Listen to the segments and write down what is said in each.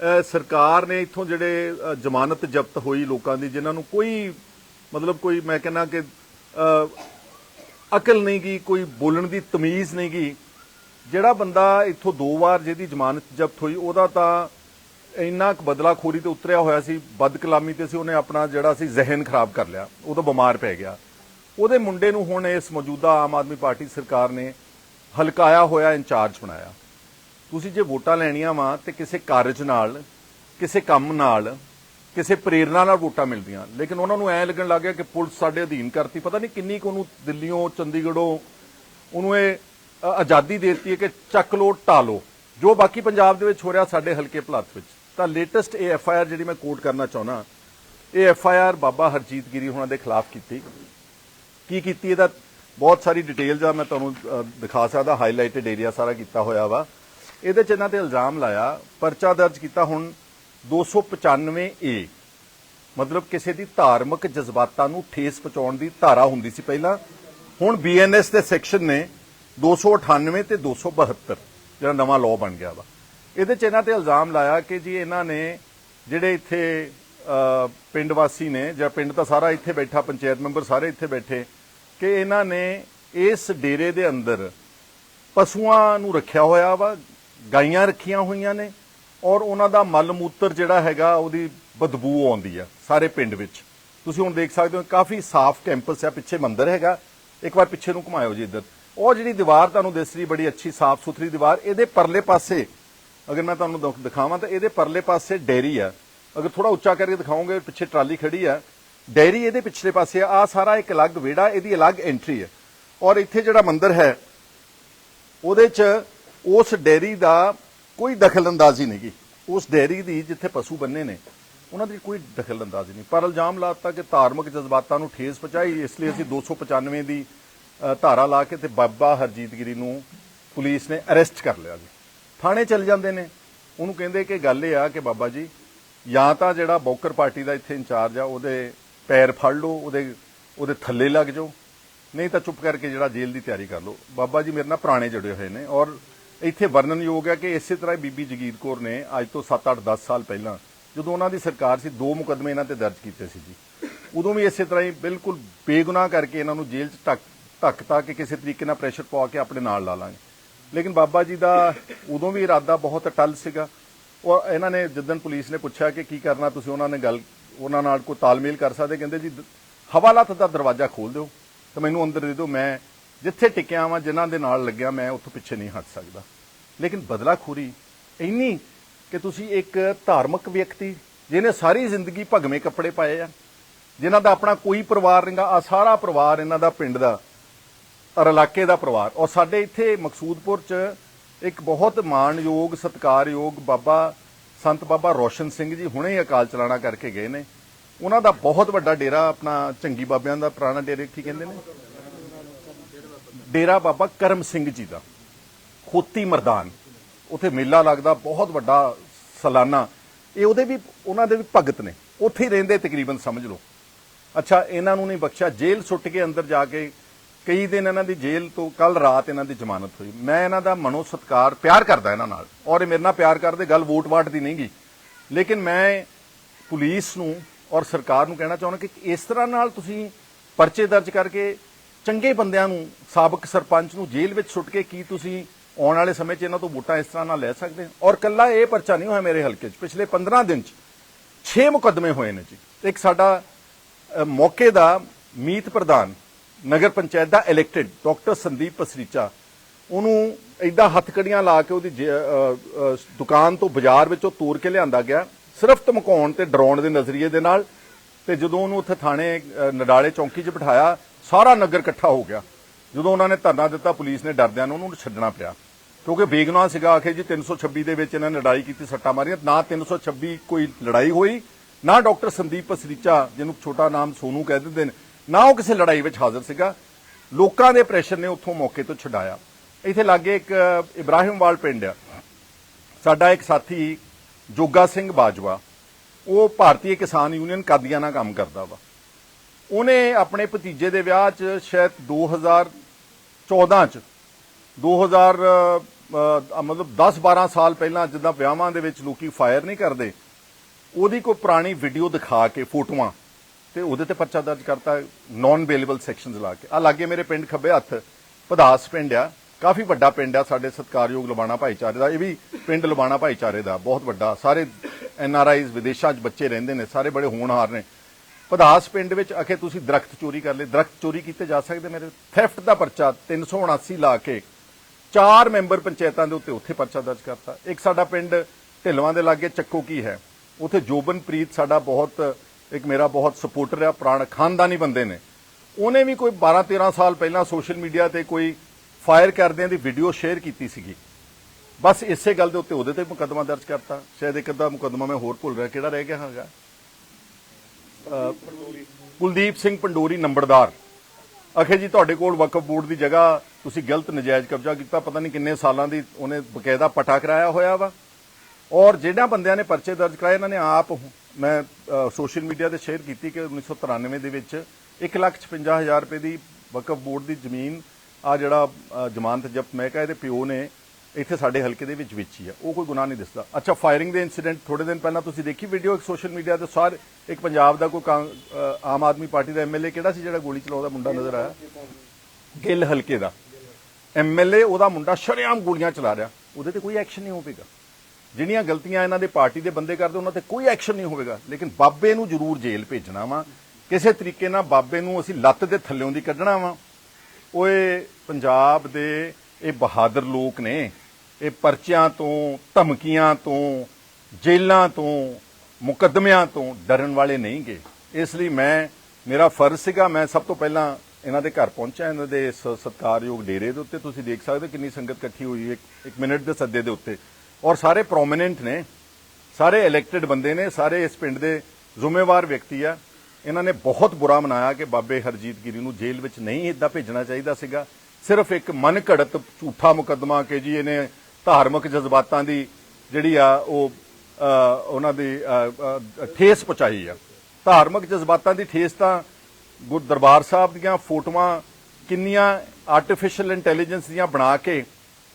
ਸਰਕਾਰ ਨੇ ਇੱਥੋਂ ਜਿਹੜੇ ਜ਼ਮਾਨਤ ਜ਼ਬਤ ਹੋਈ ਲੋਕਾਂ ਦੀ, ਜਿਨ੍ਹਾਂ ਨੂੰ ਕੋਈ ਮਤਲਬ ਕੋਈ ਮੈਂ ਕਹਿੰਦਾ ਕਿ ਅਕਲ ਨਹੀਂ ਗਈ, ਕੋਈ ਬੋਲਣ ਦੀ ਤਮੀਜ਼ ਨਹੀਂ ਗਈ, ਜਿਹੜਾ ਬੰਦਾ ਇੱਥੋਂ ਦੋ ਵਾਰ ਜਿਹਦੀ ਜ਼ਮਾਨਤ ਜ਼ਬਤ ਹੋਈ, ਉਹਦਾ ਤਾਂ ਇੰਨਾ ਕੁ ਬਦਲਾਖੋਰੀ ਤੇ ਉਤਰਿਆ ਹੋਇਆ ਸੀ, ਬਦਕਲਾਮੀ ਤੇ ਸੀ, ਉਹਨੇ ਆਪਣਾ ਜਿਹੜਾ ਸੀ, ਜ਼ਿਹਨ ਖਰਾਬ ਕਰ ਲਿਆ, ਉਹ ਤਾਂ ਬਿਮਾਰ ਪੈ ਗਿਆ। ਉਹਦੇ ਮੁੰਡੇ ਨੂੰ ਹੁਣ ਇਸ ਮੌਜੂਦਾ ਆਮ ਆਦਮੀ ਪਾਰਟੀ ਸਰਕਾਰ ਨੇ ਹਲਕਾਇਆ ਹੋਇਆ, ਇੰਚਾਰਜ ਬਣਾਇਆ। ਤੁਸੀਂ ਜੇ ਵੋਟਾਂ ਲੈਣੀਆਂ ਵਾ ਤੇ ਕਿਸੇ ਕਾਰਜ ਨਾਲ, ਕਿਸੇ ਕੰਮ ਨਾਲ, ਕਿਸੇ ਪ੍ਰੇਰਣਾ ਨਾਲ ਵੋਟਾਂ ਮਿਲਦੀਆਂ। ਲੇਕਿਨ ਉਹਨਾਂ ਨੂੰ ਐ ਲੱਗਣ ਲੱਗ ਗਿਆ ਕਿ ਪੁਲਿਸ ਸਾਡੇ ਅਧੀਨ ਕਰਤੀ। ਪਤਾ ਨਹੀਂ ਕਿੰਨੀ ਕੁ ਉਹਨੂੰ ਦਿੱਲੀੋਂ ਚੰਡੀਗੜ੍ਹੋਂ ਉਹਨੂੰ ਇਹ ਆਜ਼ਾਦੀ ਦੇ ਦਿੱਤੀ ਹੈ ਕਿ ਚੱਕ ਲੋ ਢਾਲੋ ਜੋ ਬਾਕੀ ਪੰਜਾਬ ਦੇ ਵਿੱਚ ਹੋ ਰਿਹਾ ਸਾਡੇ ਹਲਕੇ ਭਲਾਤ ਵਿੱਚ। ਤਾਂ ਲੇਟੈਸਟ ਇਹ ਐਫ ਆਈ ਆਰ ਜਿਹੜੀ ਮੈਂ ਕੋਟ ਕਰਨਾ ਚਾਹੁੰਦਾ, ਇਹ F I R Baba Harjit Giri ਹੋਣਾ ਦੇ ਖਿਲਾਫ ਕੀਤੀ। ਕੀ ਕੀਤੀ? ਇਹਦਾ ਬਹੁਤ ਸਾਰੀ ਡਿਟੇਲ ਆ, ਮੈਂ ਤੁਹਾਨੂੰ ਦਿਖਾ ਸਕਦਾ ਹਾਈਲਾਈਟਡ ਏਰੀਆ ਸਾਰਾ ਕੀਤਾ ਹੋਇਆ ਵਾ। ਇਹਦੇ ਚ ਇਹਨਾਂ ਤੇ ਇਲਜ਼ਾਮ ਲਾਇਆ, ਪਰਚਾ ਦਰਜ ਕੀਤਾ ਹੁਣ 295 ਏ। ਮਤਲਬ ਕਿਸੇ ਦੀ ਧਾਰਮਿਕ ਜਜ਼ਬਾਤਾਂ ਨੂੰ ਠੇਸ ਪਹੁੰਚਾਉਣ ਦੀ ਧਾਰਾ ਹੁੰਦੀ ਸੀ ਪਹਿਲਾਂ। ਹੁਣ ਬੀਐਨਐਸ ਦੇ ਸੈਕਸ਼ਨ ਨੇ 298 ਤੇ 272 ਜਿਹੜਾ ਨਵਾਂ ਲਾਅ ਬਣ ਗਿਆ ਵਾ। ਇਹਦੇ ਚ ਇਹਨਾਂ ਤੇ ਇਲਜ਼ਾਮ ਲਾਇਆ ਕਿ ਜੀ ਇਹਨਾਂ ਨੇ ਜਿਹੜੇ ਇੱਥੇ ਪਿੰਡ ਵਾਸੀ ਨੇ, ਜਾਂ ਪਿੰਡ ਤਾਂ ਸਾਰਾ ਇੱਥੇ ਬੈਠਾ, ਪੰਚਾਇਤ ਮੈਂਬਰ ਸਾਰੇ ਇੱਥੇ ਬੈਠੇ, ਕਿ ਇਹਨਾਂ ਨੇ ਇਸ ਡੇਰੇ ਦੇ ਅੰਦਰ ਪਸ਼ੂਆਂ ਨੂੰ ਰੱਖਿਆ ਹੋਇਆ ਵਾ ਗਾਈਆਂ ਰੱਖੀਆਂ ਹੋਈਆਂ ਨੇ ਔਰ ਉਹਨਾਂ ਦਾ ਮਲ ਮੂਤਰ ਜਿਹੜਾ ਹੈਗਾ ਉਹਦੀ ਬਦਬੂ ਆਉਂਦੀ ਆ ਸਾਰੇ ਪਿੰਡ ਵਿੱਚ। ਤੁਸੀਂ ਹੁਣ ਦੇਖ ਸਕਦੇ ਹੋ ਕਾਫੀ ਸਾਫ਼ ਕੈਂਪਸ ਆ, ਪਿੱਛੇ ਮੰਦਿਰ ਹੈਗਾ। ਇੱਕ ਵਾਰ ਪਿੱਛੇ ਨੂੰ ਘੁਮਾਇਓ ਜੀ ਇੱਧਰ। ਉਹ ਜਿਹੜੀ ਦੀਵਾਰ ਤੁਹਾਨੂੰ ਦਿਸ ਰਹੀ ਬੜੀ ਅੱਛੀ ਸਾਫ਼ ਸੁਥਰੀ ਦੀਵਾਰ, ਇਹਦੇ ਪਰਲੇ ਪਾਸੇ, ਅਗਰ ਮੈਂ ਤੁਹਾਨੂੰ ਦਿਖ- ਦਿਖਾਵਾਂ ਤਾਂ ਇਹਦੇ ਪਰਲੇ ਪਾਸੇ ਡੈਰੀ ਆ। ਅਗਰ ਥੋੜਾ ਉੱਚਾ ਕਰਕੇ ਦਿਖਾਉਂਗੇ ਪਿੱਛੇ ਟਰਾਲੀ ਖੜੀ ਆ। ਡੈਰੀ ਇਹਦੇ ਪਿਛਲੇ ਪਾਸੇ ਆ। ਆਹ ਸਾਰਾ ਇੱਕ ਅਲੱਗ ਵਿਹੜਾ, ਇਹਦੀ ਅਲੱਗ ਐਂਟਰੀ ਹੈ ਔਰ ਇੱਥੇ ਜਿਹੜਾ ਮੰਦਿਰ ਹੈ, ਉਹਦੇ 'ਚ ਉਸ ਡੈਰੀ ਦਾ ਕੋਈ ਦਖਲਅੰਦਾਜ਼ੀ ਨਹੀਂ ਉਸ ਡੈਰੀ ਦੀ ਜਿੱਥੇ ਪਸ਼ੂ ਬੰਨੇ ਨੇ, ਉਹਨਾਂ ਦੀ ਕੋਈ ਦਖਲਅੰਦਾਜ਼ੀ ਨਹੀਂ। ਪਰ ਇਲਜ਼ਾਮ ਲਾਤਾ ਕਿ ਧਾਰਮਿਕ ਜਜ਼ਬਾਤਾਂ ਨੂੰ ਠੇਸ ਪਹੁੰਚਾਈ, ਇਸ ਲਈ ਅਸੀਂ 295 ਦੀ ਧਾਰਾ ਲਾ ਕੇ ਤੇ ਬਾਬਾ ਹਰਜੀਤ ਗਿਰੀ ਨੂੰ ਪੁਲਿਸ ਨੇ ਅਰੈਸਟ ਕਰ ਲਿਆ ਜੀ। ਥਾਣੇ ਚਲ ਜਾਂਦੇ ਨੇ। ਉਹਨੂੰ ਕਹਿੰਦੇ ਕਿ ਗੱਲ ਇਹ ਆ ਕਿ ਬਾਬਾ ਜੀ, ਜਾਂ ਤਾਂ ਜਿਹੜਾ ਬੌਕਰ ਪਾਰਟੀ ਦਾ ਇੱਥੇ ਇੰਚਾਰਜ ਆ, ਉਹਦੇ ਪੈਰ ਫੜ ਲਓ, ਉਹਦੇ ਉਹਦੇ ਥੱਲੇ ਲੱਗ ਜਾਓ। ਨਹੀਂ ਤਾਂ ਚੁੱਪ ਕਰਕੇ ਜਿਹੜਾ ਜੇਲ੍ਹ ਦੀ ਤਿਆਰੀ ਕਰ ਲਓ। ਬਾਬਾ ਜੀ ਮੇਰੇ ਨਾਲ ਪੁਰਾਣੇ ਜੁੜੇ ਹੋਏ ਨੇ ਔਰ ਇੱਥੇ ਵਰਣਨਯੋਗ ਹੈ ਕਿ ਇਸੇ ਤਰ੍ਹਾਂ ਹੀ ਬੀਬੀ ਜਗੀਰ ਕੌਰ ਨੇ ਅੱਜ ਤੋਂ 7 8 10 ਸਾਲ ਪਹਿਲਾਂ ਜਦੋਂ ਉਹਨਾਂ ਦੀ ਸਰਕਾਰ ਸੀ, ਦੋ ਮੁਕਦਮੇ ਇਹਨਾਂ ਤੇ ਦਰਜ ਕੀਤੇ ਸੀ ਜੀ। ਉਦੋਂ ਵੀ ਇਸੇ ਤਰ੍ਹਾਂ ਹੀ ਬਿਲਕੁਲ ਬੇਗੁਨਾਹ ਕਰਕੇ ਇਹਨਾਂ ਨੂੰ ਜੇਲ੍ਹ 'ਚ ਟੱਕ ਧੱਕਤਾ ਕਿ ਕਿਸੇ ਤਰੀਕੇ ਨਾਲ ਪ੍ਰੈਸ਼ਰ ਪਵਾ ਕੇ ਆਪਣੇ ਨਾਲ ਲਾ ਲਾਂਗੇ। ਲੇਕਿਨ ਬਾਬਾ ਜੀ ਦਾ ਉਦੋਂ ਵੀ ਇਰਾਦਾ ਬਹੁਤ ਅਟਲ ਸੀਗਾ। ਔਰ ਇਹਨਾਂ ਨੇ ਜਿੱਦਣ ਪੁਲਿਸ ਨੇ ਪੁੱਛਿਆ ਕਿ ਕੀ ਕਰਨਾ, ਤੁਸੀਂ ਉਹਨਾਂ ਨੇ ਗੱਲ, ਉਹਨਾਂ ਨਾਲ ਕੋਈ ਤਾਲਮੇਲ ਕਰ ਸਕਦੇ? ਕਹਿੰਦੇ ਜੀ ਦ- ਹਵਾਲਾਤ ਦਾ ਦਰਵਾਜ਼ਾ ਖੋਲ ਦਿਓ ਤੇ ਮੈਨੂੰ ਅੰਦਰ ਦੇ ਦਿਓ, ਮੈਂ ਜਿੱਥੇ ਟਿਕਿਆ ਵਾਂ, ਜਿਨ੍ਹਾਂ ਦੇ ਨਾਲ ਲੱਗਿਆ, ਮੈਂ ਉੱਥੋਂ ਪਿੱਛੇ ਨਹੀਂ ਹਟ ਸਕਦਾ। ਲੇਕਿਨ ਬਦਲਾਖੋਰੀ, ਇੰਨੀ ਕਿ ਤੁਸੀਂ ਇੱਕ ਧਾਰਮਿਕ ਵਿਅਕਤੀ, ਜਿਹਨੇ ਸਾਰੀ ਜ਼ਿੰਦਗੀ ਭਗਵੇਂ ਕੱਪੜੇ ਪਾਏ ਆ, ਜਿਨ੍ਹਾਂ ਦਾ ਆਪਣਾ ਕੋਈ ਪਰਿਵਾਰ ਨਹੀਂਗਾ ਆ ਸਾਰਾ ਪਰਿਵਾਰ ਇਹਨਾਂ ਦਾ ਪਿੰਡ ਦਾ, ਔਰ ਇਲਾਕੇ ਦਾ ਪਰਿਵਾਰ। ਔਰ ਸਾਡੇ ਇੱਥੇ ਮਕਸੂਦਪੁਰ ਚ ਇੱਕ ਬਹੁਤ ਮਾਣਯੋਗ, ਸਤਿਕਾਰਯੋਗ ਬਾਬਾ, ਸੰਤ ਬਾਬਾ ਰੋਸ਼ਨ ਸਿੰਘ ਜੀ ਹੁਣੇ ਹੀ ਅਕਾਲ ਚਲਾਣਾ ਕਰਕੇ ਗਏ ਨੇ। ਉਹਨਾਂ ਦਾ ਬਹੁਤ ਵੱਡਾ ਡੇਰਾ, ਆਪਣਾ ਚੰਗੀ ਬਾਬਿਆਂ ਦਾ ਪੁਰਾਣਾ ਡੇਰੇ ਕੀ ਕਹਿੰਦੇ ਨੇ। ਡੇਰਾ ਬਾਬਾ ਕਰਮ ਸਿੰਘ ਜੀ ਦਾ, ਖੋਤੀ ਮਰਦਾਨ। ਉੱਥੇ ਮੇਲਾ ਲੱਗਦਾ, ਬਹੁਤ ਵੱਡਾ ਸਾਲਾਨਾ। ਇਹ ਉਹਦੇ ਵੀ, ਉਹਨਾਂ ਦੇ ਵੀ ਭਗਤ ਨੇ। ਉੱਥੇ ਹੀ ਰਹਿੰਦੇ ਤਕਰੀਬਨ, ਸਮਝ ਲਓ। ਅੱਛਾ, ਇਹਨਾਂ ਨੂੰ ਨਹੀਂ ਬਖਸ਼ਿਆ। ਜੇਲ੍ਹ ਸੁੱਟ ਕੇ ਅੰਦਰ ਜਾ ਕੇ, ਕਈ ਦਿਨ ਇਹਨਾਂ ਦੀ ਜੇਲ੍ਹ ਤੋਂ ਕੱਲ ਰਾਤ ਇਹਨਾਂ ਦੀ ਜ਼ਮਾਨਤ ਹੋਈ। ਮੈਂ ਇਹਨਾਂ ਦਾ ਮਨੋ ਸਤਕਾਰ, ਪਿਆਰ ਕਰਦਾ ਇਹਨਾਂ ਨਾਲ। ਔਰ ਇਹ ਮੇਰੇ ਨਾਲ ਪਿਆਰ ਕਰਦੇ, ਗੱਲ ਵੋਟ ਵਾਟ ਦੀ ਨਹੀਂ ਗੀ ਲੇਕਿਨ ਮੈਂ ਪੁਲਿਸ ਨੂੰ ਔਰ ਸਰਕਾਰ ਨੂੰ ਕਹਿਣਾ ਚਾਹੁੰਦਾ ਕਿ ਇਸ ਤਰ੍ਹਾਂ ਨਾਲ ਤੁਸੀਂ ਪਰਚੇ ਦਰਜ ਕਰਕੇ ਚੰਗੇ ਬੰਦਿਆਂ ਨੂੰ, ਸਾਬਕ ਸਰਪੰਚ ਨੂੰ ਜੇਲ੍ਹ ਵਿੱਚ ਸੁੱਟ ਕੇ ਕੀ ਤੁਸੀਂ ਆਉਣ ਵਾਲੇ ਸਮੇਂ 'ਚ ਇਹਨਾਂ ਤੋਂ ਵੋਟਾਂ ਇਸ ਤਰ੍ਹਾਂ ਨਾਲ ਲੈ ਸਕਦੇ ਹੋ? ਔਰ ਕੱਲਾ ਇਹ ਪਰਚਾ ਨਹੀਂ ਹੋਇਆ ਮੇਰੇ ਹਲਕੇ 'ਚ। ਪਿਛਲੇ 15 ਦਿਨ 'ਚ 6 ਮੁਕੱਦਮੇ ਹੋਏ ਨੇ ਜੀ। ਇੱਕ ਸਾਡਾ ਮੌਕੇ ਦਾ ਮੀਤ ਪ੍ਰਧਾਨ, ਨਗਰ ਪੰਚਾਇਤ ਦਾ ਇਲੈਕਟਿਡ ਡਾਕਟਰ ਸੰਦੀਪ ਪਸਰੀਚਾ, ਉਹਨੂੰ ਐਦਾਂ ਹੱਥਕੜੀਆਂ ਲਾ ਕੇ ਉਹਦੀ ਜੇ- ਦੁਕਾਨ ਤੋਂ ਬਾਜ਼ਾਰ ਵਿੱਚੋਂ ਤੋੜ ਕੇ ਲਿਆਂਦਾ ਗਿਆ। ਸਿਰਫ ਧਮਕਾਉਣ ਤੇ ਡਰਾਉਣ ਦੇ ਨਜ਼ਰੀਏ ਦੇ ਨਾਲ ਤੇ ਜਦੋਂ ਉਹਨੂੰ ਉੱਥੇ ਥਾਣੇ ਨਡਾਲੇ ਚੌਂਕੀ 'ਚ ਬਿਠਾਇਆ ਸਾਰਾ ਨਗਰ ਇਕੱਠਾ ਹੋ ਗਿਆ। ਜਦੋਂ ਉਹਨਾਂ ਨੇ ਧਰਨਾ ਦਿੱਤਾ, ਪੁਲਿਸ ਨੇ ਡਰਦਿਆਂ ਨੂੰ ਉਹਨੂੰ ਛੱਡਣਾ ਪਿਆ। ਕਿਉਂਕਿ ਬੇਗੁਨਾਹ ਸੀਗਾ, ਆਖੇ ਜੀ 326 ਦੇ ਵਿੱਚ ਇਹਨਾਂ ਨੇ ਲੜਾਈ ਕੀਤੀ, ਸੱਟਾਂ ਮਾਰੀਆਂ। ਨਾ 326 ਕੋਈ ਲੜਾਈ ਹੋਈ, ਨਾ ਡਾਕਟਰ ਸੰਦੀਪ ਪਸਰੀਚਾ, ਜਿਹਨੂੰ ਛੋਟਾ ਨਾਮ ਸੋਨੂ ਕਹਿ ਦਿੰਦੇ ਨੇ, ਨਾ ਉਹ ਕਿਸੇ ਲੜਾਈ ਵਿੱਚ ਹਾਜ਼ਰ ਸੀਗਾ। ਲੋਕਾਂ ਦੇ ਪ੍ਰੈਸ਼ਰ ਨੇ ਉੱਥੋਂ ਮੌਕੇ ਤੋਂ ਛਡਾਇਆ। ਇੱਥੇ ਲਾਗੇ ਇੱਕ ਇਬਰਾਹਿਮਵਾਲ ਪਿੰਡ ਆ। ਸਾਡਾ ਇੱਕ ਸਾਥੀ, ਜੋਗਾ ਸਿੰਘ ਬਾਜਵਾ, ਉਹ ਭਾਰਤੀ ਕਿਸਾਨ ਯੂਨੀਅਨ ਕਾਦੀਆਂ ਨਾਲ ਕੰਮ ਕਰਦਾ ਵਾ। ਉਹਨੇ ਆਪਣੇ ਭਤੀਜੇ ਦੇ ਵਿਆਹ 'ਚ ਸ਼ਾਇਦ 2014 'ਚ 2000 ਅਹ, ਮਤਲਬ 10-12 ਸਾਲ ਪਹਿਲਾਂ ਜਿੱਦਾਂ ਵਿਆਹਾਂ ਦੇ ਵਿੱਚ ਲੋਕੀ ਫਾਇਰ ਨਹੀਂ ਕਰਦੇ ਉਹਦੀ ਕੋਈ ਪੁਰਾਣੀ ਵੀਡੀਓ ਦਿਖਾ ਕੇ ਫੋਟੋਆਂ ਤੇ ਉਹਦੇ ਤੇ ਪਰਚਾ ਦਰਜ ਕਰਤਾ ਨਾਨ ਅਵੇਲੇਬਲ ਸੈਕਸ਼ਨਸ ਲਾ ਕੇ। ਆ ਲਾਗੇ ਮੇਰੇ ਪਿੰਡ ਖੱਬੇ ਹੱਥ ਪਦਾਸ ਪਿੰਡ ਆ ਕਾਫੀ ਵੱਡਾ ਪਿੰਡ ਆ ਸਾਡੇ ਸਤਕਾਰਯੋਗ ਲਬਾਣਾ ਭਾਈਚਾਰੇ ਦਾ ਇਹ ਵੀ ਪਿੰਡ ਲਬਾਣਾ ਭਾਈਚਾਰੇ ਦਾ ਬਹੁਤ ਵੱਡਾ ਸਾਰੇ ਐਨ ਆਰ ਆਈਜ਼ ਵਿਦੇਸ਼ਾਂ 'ਚ ਬੱਚੇ ਰਹਿੰਦੇ ਨੇ ਸਾਰੇ ਬੜੇ ਹੋਣਹਾਰ ਨੇ। ਪਧਾਸ ਪਿੰਡ ਵਿੱਚ ਅਖੇ ਤੁਸੀਂ ਦਰਖਤ ਚੋਰੀ ਕਰ ਲਏ। ਦਰਖਤ ਚੋਰੀ ਕੀਤੇ ਜਾ ਸਕਦੇ ਮੇਰੇ। ਥੈਫਟ ਦਾ ਪਰਚਾ 379 ਲਾ ਕੇ ਚਾਰ ਮੈਂਬਰ ਪੰਚਾਇਤਾਂ ਦੇ ਉੱਤੇ ਉੱਥੇ ਪਰਚਾ ਦਰਜ ਕਰਤਾ। ਇੱਕ ਸਾਡਾ ਪਿੰਡ ਢਿਲਵਾਂ ਦੇ ਲਾਗੇ ਚੱਕੋ ਕੀ ਹੈ। ਉੱਥੇ ਜੋਬਨਪ੍ਰੀਤ ਸਾਡਾ ਬਹੁਤ, ਇੱਕ ਮੇਰਾ ਬਹੁਤ ਸਪੋਰਟਰ ਆ, ਪੁਰਾਣਾ ਖਾਨਦਾਨੀ ਬੰਦੇ ਨੇ। ਉਹਨੇ ਵੀ ਕੋਈ 12 13 ਸਾਲ ਪਹਿਲਾਂ ਸੋਸ਼ਲ ਮੀਡੀਆ ਤੇ ਕੋਈ ਫਾਇਰ ਕਰਦਿਆਂ ਦੀ ਵੀਡੀਓ ਸ਼ੇਅਰ ਕੀਤੀ ਸੀਗੀ। ਬਸ ਇਸੇ ਗੱਲ ਦੇ ਉੱਤੇ ਉਹਦੇ ਤੇ ਮੁਕੱਦਮਾ ਦਰਜ ਕਰਤਾ। ਸ਼ਾਇਦ ਇੱਕ ਅੱਧਾ ਮੁਕੱਦਮਾ ਮੈਂ ਹੋਰ ਭੁੱਲ ਰਿਹਾ, ਕਿਹੜਾ ਰਹਿ ਗਿਆ ਹੈਗਾ। ਕੁਲਦੀਪ ਸਿੰਘ ਪੰਡੋਰੀ ਨੰਬਰਦਾਰ। ਅਖੇ ਜੀ, ਤੁਹਾਡੇ ਕੋਲ ਵਕਫ ਬੋਰਡ ਦੀ ਜਗ੍ਹਾ ਤੁਸੀਂ ਗਲਤ ਨਜਾਇਜ਼ ਕਬਜ਼ਾ ਕੀਤਾ, ਪਤਾ ਨਹੀਂ ਕਿੰਨੇ ਸਾਲਾਂ ਦੀ ਉਹਨੇ ਬਕਾਇਦਾ ਪਟਾ ਕਰਾਇਆ ਹੋਇਆ ਵਾ। ਔਰ ਜਿਹੜਾ ਬੰਦਿਆਂ ਨੇ ਪਰਚੇ ਦਰਜ ਕਰਾਏ, ਇਹਨਾਂ ਨੇ ਆਪ ਮੈਂ ਸੋਸ਼ਲ ਮੀਡੀਆ ਤੇ ਸ਼ੇਅਰ ਕੀਤੀ ਕਿ 1993 ਦੇ ਵਿੱਚ 155000 ਰੁਪਏ ਦੀ ਵਕਫ ਬੋਰਡ ਦੀ ਜ਼ਮੀਨ ਆ ਜਿਹੜਾ ਜ਼ਮਾਨਤ ਜ਼ਬਤ ਮਹਿਕਾ ਇਹਦੇ ਪਿਓ ਨੇ ਇੱਥੇ ਸਾਡੇ ਹਲਕੇ ਦੇ ਵਿੱਚ ਵਿੱਚ ਹੀ ਆ, ਉਹ ਕੋਈ ਗੁਨਾਹ ਨਹੀਂ ਦਿਸਦਾ। ਅੱਛਾ ਫਾਇਰਿੰਗ ਦੇ ਇਨਸੀਡੈਂਟ ਥੋੜੇ ਦਿਨ ਪਹਿਲਾਂ ਤੁਸੀਂ ਦੇਖੀ ਵੀਡੀਓ ਇੱਕ ਸੋਸ਼ਲ ਮੀਡੀਆ ਤੇ ਸਾਰ ਇੱਕ ਪੰਜਾਬ ਦਾ ਕੋਈ ਕਾਂ- ਆਮ ਆਦਮੀ ਪਾਰਟੀ ਦਾ ਐਮਐਲਏ ਕਿਹੜਾ ਸੀ ਜਿਹੜਾ ਗੋਲੀ ਚਲਾਉਂਦਾ ਮੁੰਡਾ ਨਜ਼ਰ ਆਇਆ? ਗਿੱਲ ਹਲਕੇ ਦਾ। ਐਮਐਲਏ ਉਹਦਾ ਮੁੰਡਾ ਸ਼ਰੇਆਮ ਗੋਲੀਆਂ ਚਲਾ ਰਿਹਾ। ਉਹਦੇ ਤੇ ਕੋਈ ਐਕਸ਼ਨ ਨਹੀਂ ਹੋਵੇਗਾ। ਜਿਹੜੀਆਂ ਗਲਤੀਆਂ ਇਹਨਾਂ ਦੇ ਪਾਰਟੀ ਦੇ ਬੰਦੇ ਕਰਦੇ, ਉਹਨਾਂ ਤੇ ਕੋਈ ਐਕਸ਼ਨ ਨਹੀਂ ਹੋਵੇਗਾ। ਲੇਕਿਨ ਬਾਬੇ ਨੂੰ ਜ਼ਰੂਰ ਜੇਲ੍ਹ ਭੇਜਣਾ ਵਾ। ਕਿਸੇ ਤਰੀਕੇ ਨਾਲ ਬਾਬੇ ਨੂੰ ਅਸੀਂ ਲੱਤ ਦੇ ਥੱਲਿਓਂ ਦੀ ਕੱਢਣਾ ਵਾ। ਓਏ, ਪੰਜਾਬ ਦੇ ਇਹ ਬਹਾਦਰ ਲੋਕ ਨੇ ਇਹ ਪਰਚਿਆਂ ਤੋਂ, ਧਮਕੀਆਂ ਤੋਂ ਜੇਲਾਂ ਤੋਂ, ਮੁਕੱਦਮਿਆਂ ਤੋਂ ਡਰਨ ਵਾਲੇ ਨਹੀਂ ਗੇ ਇਸ ਲਈ ਮੈਂ, ਮੇਰਾ ਫਰਜ਼ ਸੀਗਾ, ਮੈਂ ਸਭ ਤੋਂ ਪਹਿਲਾਂ ਇਹਨਾਂ ਦੇ ਘਰ ਪਹੁੰਚਿਆ, ਇਹਨਾਂ ਦੇ ਇਸ ਸਤਿਕਾਰਯੋਗ ਡੇਰੇ ਦੇ ਉੱਤੇ। ਤੁਸੀਂ ਦੇਖ ਸਕਦੇ ਹੋ ਕਿੰਨੀ ਸੰਗਤ ਇਕੱਠੀ ਹੋਈ ਹੈ ਇੱਕ- ਮਿੰਟ ਦੇ ਸੱਦੇ ਦੇ ਉੱਤੇ। ਔਰ ਸਾਰੇ ਪ੍ਰੋਮਿਨੈਂਟ ਨੇ, ਸਾਰੇ ਇਲੈਕਟਿਡ ਬੰਦੇ ਨੇ, ਸਾਰੇ ਇਸ ਪਿੰਡ ਦੇ ਜ਼ਿੰਮੇਵਾਰ ਵਿਅਕਤੀ ਆ। ਇਹਨਾਂ ਨੇ ਬਹੁਤ ਬੁਰਾ ਮਨਾਇਆ ਕਿ ਬਾਬੇ ਹਰਜੀਤ ਗਿਰੀ ਨੂੰ ਜੇਲ੍ਹ ਵਿੱਚ ਨਹੀਂ ਇਦਾਂ ਭੇਜਣਾ ਚਾਹੀਦਾ ਸੀਗਾ। ਸਿਰਫ ਇੱਕ ਮਨ ਘੜਤ ਝੂਠਾ ਮੁਕੱਦਮਾ ਕਿ ਜੀ ਇਹਨੇ ਧਾਰਮਿਕ ਜਜ਼ਬਾਤਾਂ ਦੀ ਜਿਹੜੀ ਆ ਉਹ ਉਹਨਾਂ ਦੀ ਠੇਸ ਪਹੁੰਚਾਈ ਆ। ਧਾਰਮਿਕ ਜਜ਼ਬਾਤਾਂ ਦੀ ਠੇਸ ਤਾਂ ਗੁਰ ਦਰਬਾਰ ਸਾਹਿਬ ਦੀਆਂ ਫੋਟੋਆਂ ਕਿੰਨੀਆਂ ਆਰਟੀਫੀਸ਼ੀਅਲ ਇੰਟੈਲੀਜੈਂਸ ਦੀਆਂ ਬਣਾ ਕੇ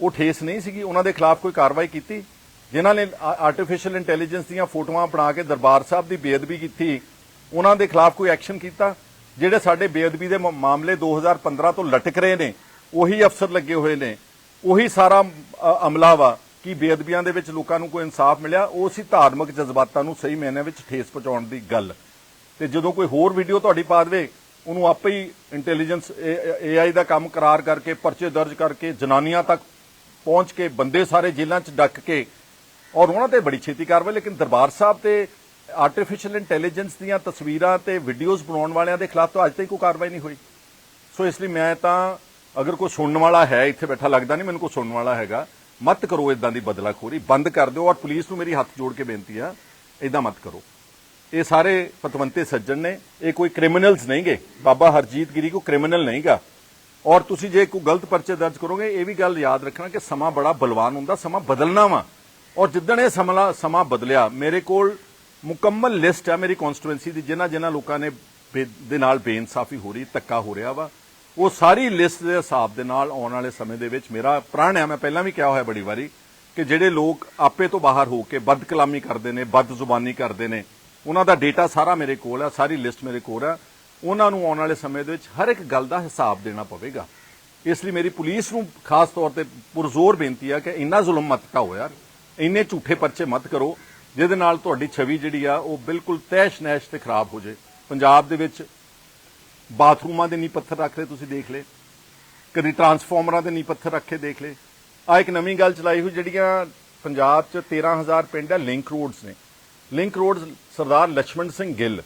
ਉਹ ਠੇਸ ਨਹੀਂ ਸੀਗੀ। ਉਹਨਾਂ ਦੇ ਖਿਲਾਫ ਕੋਈ ਕਾਰਵਾਈ ਕੀਤੀ? ਜਿਨ੍ਹਾਂ ਨੇ ਆਰਟੀਫੀਸ਼ੀਅਲ ਇੰਟੈਲੀਜੈਂਸ ਦੀਆਂ ਫੋਟੋਆਂ ਬਣਾ ਕੇ ਦਰਬਾਰ ਸਾਹਿਬ ਦੀ ਬੇਅਦਬੀ ਕੀਤੀ, ਉਹਨਾਂ ਦੇ ਖਿਲਾਫ ਕੋਈ ਐਕਸ਼ਨ ਕੀਤਾ? ਜਿਹੜੇ ਸਾਡੇ ਬੇਅਦਬੀ ਦੇ ਮ- ਮਾਮਲੇ 2015 ਤੋਂ ਲਟਕ ਰਹੇ ਨੇ, ਉਹੀ ਅਫਸਰ ਲੱਗੇ ਹੋਏ ਨੇ। ਉਹੀ ਸਾਰਾ ਅਮਲਾ ਵਾ ਕਿ ਬੇਅਦਬੀਆਂ ਦੇ ਵਿੱਚ ਲੋਕਾਂ ਨੂੰ ਕੋਈ ਇਨਸਾਫ ਮਿਲਿਆ, ਉਹ ਸੀ ਧਾਰਮਿਕ ਜਜ਼ਬਾਤਾਂ ਨੂੰ ਸਹੀ ਮਾਇਨੇ ਵਿੱਚ ਠੇਸ ਪਹੁੰਚਾਉਣ ਦੀ ਗੱਲ। ਤੇ ਜਦੋਂ ਕੋਈ ਹੋਰ ਵੀਡੀਓ ਤੁਹਾਡੀ ਪਾ ਦੇਵੇ, ਉਹਨੂੰ ਆਪੇ ਹੀ ਇੰਟੈਲੀਜੈਂਸ ਏਆਈ ਦਾ ਕੰਮ ਕਰਾਰ ਕਰਕੇ, ਪਰਚੇ ਦਰਜ ਕਰਕੇ, ਜਨਾਨੀਆਂ ਤੱਕ ਪਹੁੰਚ ਕੇ, ਬੰਦੇ ਸਾਰੇ ਜੇਲ੍ਹਾਂ 'ਚ ਡੱਕ ਕੇ, ਔਰ ਉਹਨਾਂ ਤੇ ਬੜੀ ਛੇਤੀ ਕਾਰਵਾਈ, ਲੇਕਿਨ ਦਰਬਾਰ ਸਾਹਿਬ ਤੇ ਆਰਟੀਫੀਸ਼ੀਅਲ ਇੰਟੈਲੀਜੈਂਸ ਦੀਆਂ ਤਸਵੀਰਾਂ ਤੇ ਵੀਡੀਓਜ਼ ਬਣਾਉਣ ਵਾਲਿਆਂ ਦੇ ਖਿਲਾਫ ਤਾਂ ਅੱਜ ਤੱਕ ਕੋਈ ਕਾਰਵਾਈ ਨਹੀਂ ਹੋਈ। ਸੋ ਇਸ ਲਈ ਮੈਂ ਤਾਂ ਅਗਰ ਕੋਈ ਸੁਣਨ ਵਾਲਾ ਹੈ, ਇੱਥੇ ਬੈਠਾ ਲੱਗਦਾ ਨਹੀਂ, ਮੈਨੂੰ ਕੋਈ ਸੁਣਨ ਵਾਲਾ ਹੈਗਾ, ਮਤ ਕਰੋ ਇਦਾਂ ਦੀ ਬਦਲਾਖੋਰੀ। ਬੰਦ ਕਰ ਦਿਓ ਔਰ ਪੁਲਿਸ ਨੂੰ ਮੇਰੀ ਹੱਥ ਜੋੜ ਕੇ ਬੇਨਤੀ ਆ ਇਦਾਂ ਮਤ ਕਰੋ। ਇਹ ਸਾਰੇ ਪਤਵੰਤੇ ਸੱਜਣ ਨੇ, ਇਹ ਕੋਈ ਕ੍ਰਿਮੀਨਲਸ ਨਹੀਂਗੇ। ਬਾਬਾ ਹਰਜੀਤ ਗਿਰੀ ਕੋ ਕ੍ਰਿਮੀਨਲ ਨਹੀਂਗਾ। ਔਰ ਤੁਸੀਂ ਜੇ ਕੋਈ ਗਲਤ ਪਰਚੇ ਦਰਜ ਕਰੋਗੇ, ਇਹ ਵੀ ਗੱਲ ਯਾਦ ਰੱਖਣਾ ਕਿ ਸਮਾਂ ਬੜਾ ਬਲਵਾਨ ਹੁੰਦਾ, ਸਮਾਂ ਬਦਲਣਾ ਵਾ। ਔਰ ਜਿੱਦਣ ਇਹ ਸਮਲਾ ਸਮਾਂ ਬਦਲਿਆ, ਮੇਰੇ ਕੋਲ ਮੁਕੰਮਲ ਲਿਸਟ ਆ ਮੇਰੀ ਕਨਸਟੀਟੁਐਂਸੀ ਦੀ ਜਿਨ੍ਹਾਂ ਜਿਨ੍ਹਾਂ ਲੋਕਾਂ ਨੇ ਬੇ- ਦੇ ਨਾਲ ਬੇਇਨਸਾਫੀ ਹੋ ਰਹੀ, ਧੱਕਾ ਹੋ ਰਿਹਾ ਵਾ। ਉਹ ਸਾਰੀ ਲਿਸਟ ਦੇ ਹਿਸਾਬ ਦੇ ਨਾਲ ਆਉਣ ਵਾਲੇ ਸਮੇਂ ਦੇ ਵਿੱਚ ਮੇਰਾ ਪ੍ਰਣ ਹੈ, ਮੈਂ ਪਹਿਲਾਂ ਵੀ ਕਿਹਾ ਹੋਇਆ ਬੜੀ ਵਾਰੀ ਕਿ ਜਿਹੜੇ ਲੋਕ ਆਪੇ ਤੋਂ ਬਾਹਰ ਹੋ ਕੇ ਬਦਕਲਾਮੀ ਕਰਦੇ ਨੇ, ਬਦ ਜ਼ੁਬਾਨੀ ਕਰਦੇ ਨੇ, ਉਹਨਾਂ ਦਾ ਡੇਟਾ ਸਾਰਾ ਮੇਰੇ ਕੋਲ ਆ ਸਾਰੀ ਲਿਸਟ ਮੇਰੇ ਕੋਲ ਆ ਉਹਨਾਂ ਨੂੰ ਆਉਣ ਵਾਲੇ ਸਮੇਂ ਦੇ ਵਿੱਚ ਹਰ ਇੱਕ ਗੱਲ ਦਾ ਹਿਸਾਬ ਦੇਣਾ ਪਵੇਗਾ। ਇਸ ਲਈ ਮੇਰੀ ਪੁਲਿਸ ਨੂੰ ਖਾਸ ਤੌਰ ਤੇ ਪੁਰਜ਼ੋਰ ਬੇਨਤੀ ਆ ਕਿ ਇੰਨਾ ਜ਼ੁਲਮ ਮਤ ਢਾਓ ਯਾਰ ਇੰਨੇ ਝੂਠੇ ਪਰਚੇ ਮਤ ਕਰੋ, ਜਿਹਦੇ ਨਾਲ ਤੁਹਾਡੀ ਛਵੀ ਜਿਹੜੀ ਆ ਉਹ ਬਿਲਕੁਲ ਤੈਸ਼ ਨੈਸ਼ ਤੇ ਖਰਾਬ ਹੋ ਜੇ ਪੰਜਾਬ ਦੇ ਵਿੱਚ ਬਾਥਰੂਮਾਂ ਦੇ ਨੀ ਪੱਥਰ ਰੱਖ ਲਏ, ਤੁਸੀਂ ਦੇਖ ਲਏ। ਕਦੀ ਟਰਾਂਸਫਾਰਮਰਾਂ ਦੇ ਨੀ ਪੱਥਰ ਰੱਖੇ, ਦੇਖ ਲਏ। ਆ ਇੱਕ ਨਵੀਂ ਗੱਲ ਚਲਾਈ ਹੋਈ, ਜਿਹੜੀਆਂ ਪੰਜਾਬ 'ਚ 13000 ਪਿੰਡ ਹੈ ਲਿੰਕ ਰੋਡਸ ਨੇ। ਲਿੰਕ ਰੋਡਸ ਸਰਦਾਰ ਲక్ష్మణ ਸਿੰਘ ਗਿੱਲ,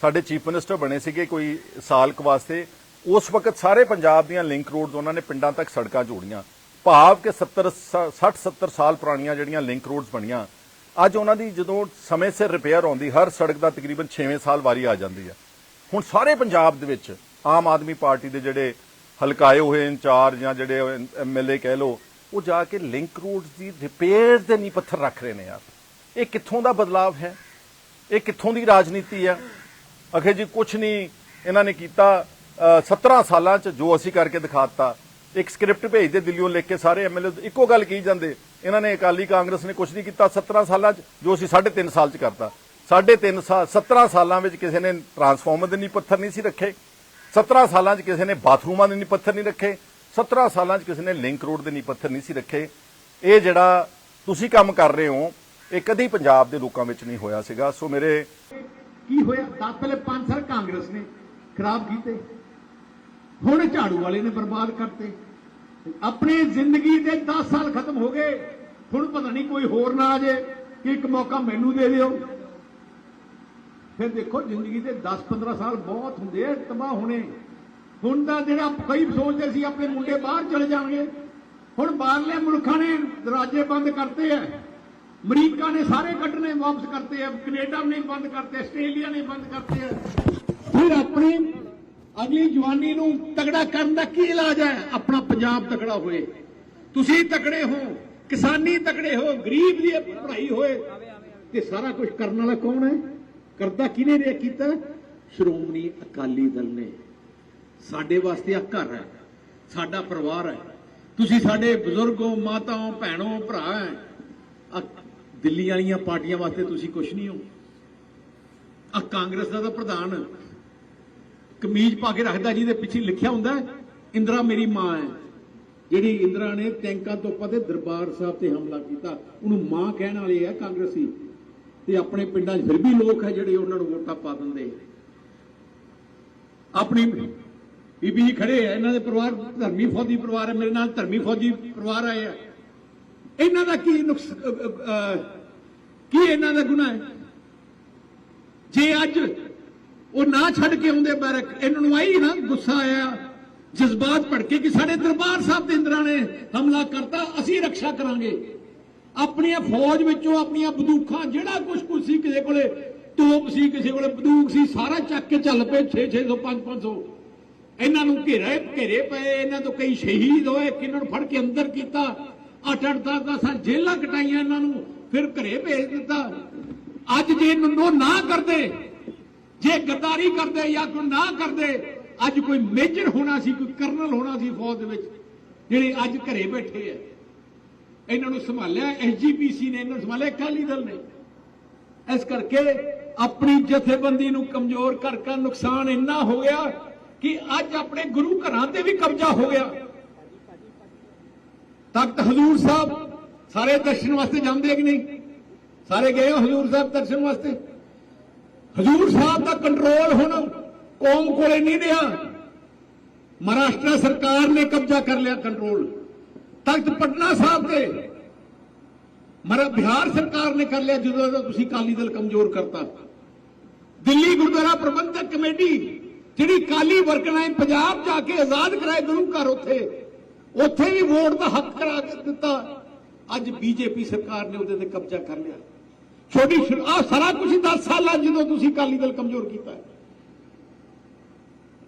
ਸਾਡੇ ਚੀਫ ਮਿਨਿਸਟਰ ਬਣੇ ਸੀਗੇ ਕੋਈ ਸਾਲ ਕ ਵਾਸਤੇ। ਉਸ ਵਕਤ ਸਾਰੇ ਪੰਜਾਬ ਦੀਆਂ ਲਿੰਕ ਰੋਡਸ ਉਹਨਾਂ ਨੇ ਪਿੰਡਾਂ ਤੱਕ ਸੜਕਾਂ ਜੋੜੀਆਂ। ਭਾਵ ਕਿ 70 60 70 ਸਾਲ ਪੁਰਾਣੀਆਂ ਜਿਹੜੀਆਂ ਲਿੰਕ ਰੋਡਸ ਬਣੀਆਂ, ਅੱਜ ਉਹਨਾਂ ਦੀ ਜਦੋਂ ਸਮੇਂ ਸਿਰ ਰਿਪੇਅਰ ਆਉਂਦੀ, ਹਰ ਸੜਕ ਦਾ ਤਕਰੀਬਨ 6ਵੇਂ ਸਾਲ ਵਾਰੀ ਆ ਜਾਂਦੀ ਹੈ ਹੁਣ ਸਾਰੇ ਪੰਜਾਬ ਦੇ ਵਿੱਚ ਆਮ ਆਦਮੀ ਪਾਰਟੀ ਦੇ ਜਿਹੜੇ ਹਲਕਾਏ ਹੋਏ ਇੰਚਾਰਜ ਜਾਂ ਜਿਹੜੇ ਐਮਐਲਏ ਕਹਿ ਲੋ ਉਹ ਜਾ ਕੇ ਲਿੰਕ ਰੋਡਸ ਦੀ ਰਿਪੇਅਰ ਦੇ ਨਹੀਂ ਪੱਥਰ ਰੱਖ ਰਹੇ ਨੇ ਯਾਰ। ਇਹ ਕਿੱਥੋਂ ਦਾ ਬਦਲਾਵ ਹੈ? ਇਹ ਕਿੱਥੋਂ ਦੀ ਰਾਜਨੀਤੀ ਆ ਅਖੇ ਜੀ ਕੁਛ ਨਹੀਂ ਇਹਨਾਂ ਨੇ ਕੀਤਾ ਅ, 17 ਸਾਲਾਂ ਚ ਜੋ ਅਸੀਂ ਕਰਕੇ ਦਿਖਾਤਾ ਇੱਕ ਸਕ੍ਰਿਪਟ ਭੇਜਦੇ ਦਿੱਲੀੋਂ ਲਿਖ ਕੇ ਸਾਰੇ ਐਮਐਲਏ ਇੱਕੋ ਗੱਲ ਕਹੀ ਜਾਂਦੇ ਇਹਨਾਂ ਨੇ ਅਕਾਲੀ ਕਾਂਗਰਸ ਨੇ ਕੁਝ ਨਹੀਂ ਕੀਤਾ 17 ਸਾਲਾਂ 'ਚ ਜੋ ਅਸੀਂ 3.5 ਸਾਲ 'ਚ ਕਰਤਾ। 3.5 ਸਾਲ 17 ਸਾਲਾਂ ਵਿੱਚ ਕਿਸੇ ਨੇ ਟਰਾਂਸਫਾਰਮਰ ਦੇ ਨਹੀਂ ਪੱਥਰ ਨਹੀਂ ਸੀ ਰੱਖੇ। 17 ਸਾਲਾਂ 'ਚ ਕਿਸੇ ਨੇ ਬਾਥਰੂਮਾਂ ਦੇ ਨਹੀਂ ਪੱਥਰ ਨਹੀਂ ਰੱਖੇ। 17 ਸਾਲਾਂ 'ਚ ਕਿਸੇ ਨੇ ਲਿੰਕ ਰੋਡ ਦੇ ਨਹੀਂ ਪੱਥਰ ਨਹੀਂ ਸੀ ਰੱਖੇ। ਇਹ ਜਿਹੜਾ ਤੁਸੀਂ ਕੰਮ ਕਰ ਰਹੇ ਹੋ, ਇਹ ਕਦੀ ਪੰਜਾਬ ਦੇ ਲੋਕਾਂ ਵਿੱਚ ਨਹੀਂ ਹੋਇਆ ਸੀਗਾ। ਸੋ ਮੇਰੇ ਕੀ ਹੋਇਆ? ਦਸ ਪਹਿਲੇ ਪੰਜ ਸਾਲ ਕਾਂਗਰਸ ਨੇ ਖਰਾਬ ਕੀਤੇ। ਹੁਣ ਝਾੜੂ ਵਾਲੇ ਨੇ ਬਰਬਾਦ ਕਰਤੇ। ਆਪਣੀ ਜ਼ਿੰਦਗੀ ਦੇ 10 ਸਾਲ ਖਤਮ ਹੋ ਗਏ। ਹੁਣ ਪਤਾ ਨਹੀਂ ਕੋਈ ਹੋਰ ਨਾ ਆ ਜੇ ਕਿ ਇੱਕ ਮੌਕਾ ਮੈਨੂੰ ਦੇ ਦਿਓ। ਫਿਰ ਦੇਖੋ ਜ਼ਿੰਦਗੀ ਦੇ 10-15 ਸਾਲ ਬਹੁਤ ਹੁੰਦੇ ਆ, ਤਬਾਹ ਹੋਣੇ। ਹੁਣ ਤਾਂ ਜਿਹੜਾ ਕਈ ਸੋਚਦੇ ਸੀ ਆਪਣੇ ਮੁੰਡੇ ਬਾਹਰ ਚਲੇ ਜਾਣਗੇ। ਹੁਣ ਬਾਹਰਲੇ ਮੁਲਕਾਂ ਨੇ ਦਰਵਾਜ਼ੇ ਬੰਦ ਕਰਤੇ ਆ। ਅਮਰੀਕਾ ਨੇ ਸਾਰੇ ਕੱਢਣੇ ਵਾਪਸ ਕਰਤੇ ਆ। ਕੈਨੇਡਾ ਨੇ ਬੰਦ ਕਰਤੇ, ਆਸਟ੍ਰੇਲੀਆ ਨੇ ਬੰਦ ਕਰਤੇ ਆ। ਫਿਰ ਆਪਣੀ ਅਗਲੀ ਜਵਾਨੀ ਨੂੰ ਤਗੜਾ ਕਰਨ ਦਾ ਕੀ ਇਲਾਜ ਹੈ? ਆਪਣਾ ਪੰਜਾਬ ਤਗੜਾ ਹੋਏ। ਤੁਸੀਂ ਤਕੜੇ ਹੋ, ਕਿਸਾਨੀ ਤਕੜੇ ਹੋ, ਗਰੀਬ ਦੀ ਪੜ੍ਹਾਈ ਹੋਏ, ਤੇ ਸਾਰਾ ਕੁਝ ਕਰਨ ਵਾਲਾ ਕੌਣ ਹੈ? ਕਰਦਾ ਕਿਹਨੇ ਨੇ ਕੀਤਾ? ਸ਼੍ਰੋਮਣੀ ਅਕਾਲੀ ਦਲ ਨੇ। ਸਾਡੇ ਵਾਸਤੇ ਆ ਘਰ ਹੈ। ਸਾਡਾ ਪਰਿਵਾਰ ਹੈ। ਤੁਸੀਂ ਸਾਡੇ ਬਜ਼ੁਰਗੋ, ਮਾਤਾਓ, ਭੈਣੋ, ਭਰਾ ਹੈ। ਦਿੱਲੀ ਵਾਲੀਆਂ ਪਾਰਟੀਆਂ ਵਾਸਤੇ ਤੁਸੀਂ ਕੁਝ ਨਹੀਂ ਹੋ। ਆ ਕਾਂਗਰਸ ਦਾ ਤਾਂ ਪ੍ਰਧਾਨ ਕਮੀਜ਼ ਪਾ ਕੇ ਰੱਖਦਾ ਜਿਹਦੇ ਪਿੱਛੇ ਲਿਖਿਆ ਹੁੰਦਾ ਇੰਦਰਾ ਮੇਰੀ ਮਾਂ ਹੈ। ਜਿਹੜੀ ਇੰਦਰਾ ਨੇ ਟੈਂਕਾਂ ਤੋਂ ਤੇ ਦਰਬਾਰ ਸਾਹਿਬ ਤੇ ਹਮਲਾ ਕੀਤਾ, ਉਹਨੂੰ ਮਾਂ ਕਹਿਣ ਵਾਲੇ ਆ ਕਾਂਗਰਸੀ। ਤੇ ਆਪਣੇ ਪਿੰਡਾਂ 'ਚ ਫਿਰ ਵੀ ਲੋਕ ਹੈ ਜਿਹੜੇ ਉਹਨਾਂ ਨੂੰ ਵੋਟਾਂ ਪਾ ਦਿੰਦੇ। ਆਪਣੀ ਬੀਬੀ ਜੀ ਖੜੇ ਆ, ਇਹਨਾਂ ਦੇ ਪਰਿਵਾਰ ਧਰਮੀ ਫੌਜੀ ਪਰਿਵਾਰ ਹੈ, ਮੇਰੇ ਨਾਲ ਧਰਮੀ ਫੌਜੀ ਪਰਿਵਾਰ ਆਏ ਆ। ਇਹਨਾਂ ਦਾ ਕੀ ਨੁਕਸ ਕੀ ਇਹਨਾਂ ਦਾ ਗੁਨਾਹ ਹੈ? ਜੇ ਅੱਜ ਉਹ ਨਾ ਛੱਡ ਕੇ ਆਉਂਦੇ ਬੈਰਕ, ਇਹਨਾਂ ਨੂੰ ਆਈ ਨਾ ਗੁੱਸਾ ਆਇਆ, ਜਜ਼ਬਾਤ ਭੜਕੇ ਕਿ ਸਾਡੇ ਦਰਬਾਰ ਸਾਹਿਬ ਦੇ ਇੰਦਰਾਂ ਨੇ ਹਮਲਾ ਕਰਤਾ, ਅਸੀਂ ਰੱਖਿਆ ਕਰਾਂਗੇ। ਆਪਣੀਆਂ ਫੌਜ ਵਿੱਚੋਂ ਆਪਣੀਆਂ ਬੰਦੂਕਾਂ, ਜਿਹੜਾ ਕੁਝ ਕੁਝ ਸੀ ਕਿਸੇ ਕੋਲੇ, ਤੋਪ ਸੀ ਕਿਸੇ ਕੋਲੇ, ਬੰਦੂਕ ਸੀ, ਸਾਰਾ ਚੱਕ ਕੇ ਚੱਲ ਪਏ 6 600 5 500 ਇਹਨਾਂ ਨੂੰ ਘੇਰੇ ਘੇਰੇ ਪਏ, ਇਹਨਾਂ ਤੋਂ ਕਈ ਸ਼ਹੀਦ ਹੋਏ ਕਿਨਾਂ ਨੂੰ ਫੜ ਕੇ ਅੰਦਰ ਕੀਤਾ। ਅੱਠ ਅੱਠ, ਦਸ ਦਸ ਸਾਲ ਜੇਲਾਂ ਕਟਾਈਆਂ ਇਹਨਾਂ ਨੂੰ, ਫਿਰ ਘਰੇ ਭੇਜ ਦਿੱਤਾ। ਅੱਜ ਜੇ ਨੰਦੋ ਨਾ ਕਰਦੇ, ਜੇ ਗੱਦਾਰੀ ਕਰਦੇ ਜਾਂ ਕੋਈ ਨਾ ਕਰਦੇ, ਅੱਜ ਕੋਈ ਮੇਜਰ ਹੋਣਾ ਸੀ, ਕੋਈ ਕਰਨਲ ਹੋਣਾ ਸੀ ਫੌਜ ਦੇ ਵਿੱਚ, ਜਿਹੜੇ ਅੱਜ ਘਰੇ ਬੈਠੇ ਆ। ਇਹਨਾਂ ਨੂੰ ਸੰਭਾਲਿਆ ਐਸਜੀਪੀਸੀ ਨੇ ਇਹਨਾਂ ਨੂੰ ਸੰਭਾਲਿਆ, ਅਕਾਲੀ ਦਲ ਨੇ। ਇਸ ਕਰਕੇ ਆਪਣੀ ਜਥੇਬੰਦੀ ਨੂੰ ਕਮਜ਼ੋਰ ਕਰ ਕਰ ਨੁਕਸਾਨ ਇੰਨਾ ਹੋ ਗਿਆ ਕਿ ਅੱਜ ਆਪਣੇ ਗੁਰੂ ਘਰਾਂ ਤੇ ਵੀ ਕਬਜ਼ਾ ਹੋ ਗਿਆ। ਤਖਤ ਹਜ਼ੂਰ ਸਾਹਿਬ ਸਾਰੇ ਦਰਸ਼ਨ ਵਾਸਤੇ ਜਾਂਦੇ ਕਿ ਨਹੀਂ? ਸਾਰੇ ਗਏ ਹੋ ਹਜ਼ੂਰ ਸਾਹਿਬ ਦਰਸ਼ਨ ਵਾਸਤੇ? ਹਜ਼ੂਰ ਸਾਹਿਬ ਦਾ ਕੰਟਰੋਲ ਹੁਣ ਕੌਮ ਕੋਲੇ ਨਹੀਂ ਰਿਹਾ ਮਹਾਰਾਸ਼ਟਰ ਸਰਕਾਰ ਨੇ ਕਬਜ਼ਾ ਕਰ ਲਿਆ ਕੰਟਰੋਲ ਤਖਤ ਪਟਨਾ ਸਾਹਿਬ ਤੇ ਮਰਾ ਬਿਹਾਰ ਸਰਕਾਰ ਨੇ ਕਰ ਲਿਆ ਜਦੋਂ ਦਾ ਤੁਸੀਂ ਕਾਲੀ ਦਲ ਕਮਜ਼ੋਰ ਕਰਤਾ। ਦਿੱਲੀ ਗੁਰਦੁਆਰਾ ਪ੍ਰਬੰਧਕ ਕਮੇਟੀ, ਜਿਹੜੀ ਕਾਲੀ ਵਰਕਰਾਂ ਨੇ ਪੰਜਾਬ ਜਾ ਕੇ ਆਜ਼ਾਦ ਕਰਾਏ ਗੁਰੂ ਘਰ ਉੱਥੇ ਉੱਥੇ ਵੀ ਵੋਟ ਦਾ ਹੱਕ ਕਰਾ ਕੇ ਦਿੱਤਾ। ਅੱਜ ਬੀਜੇਪੀ ਸਰਕਾਰ ਨੇ ਉਹਦੇ ਤੇ ਕਬਜ਼ਾ ਕਰ ਲਿਆ। ਛੋਟੀ ਆ ਸਾਰਾ ਕੁਝ 10 ਸਾਲਾਂ ਜਦੋਂ ਤੁਸੀਂ ਕਾਲੀ ਦਲ ਕਮਜ਼ੋਰ ਕੀਤਾ ਹੈ।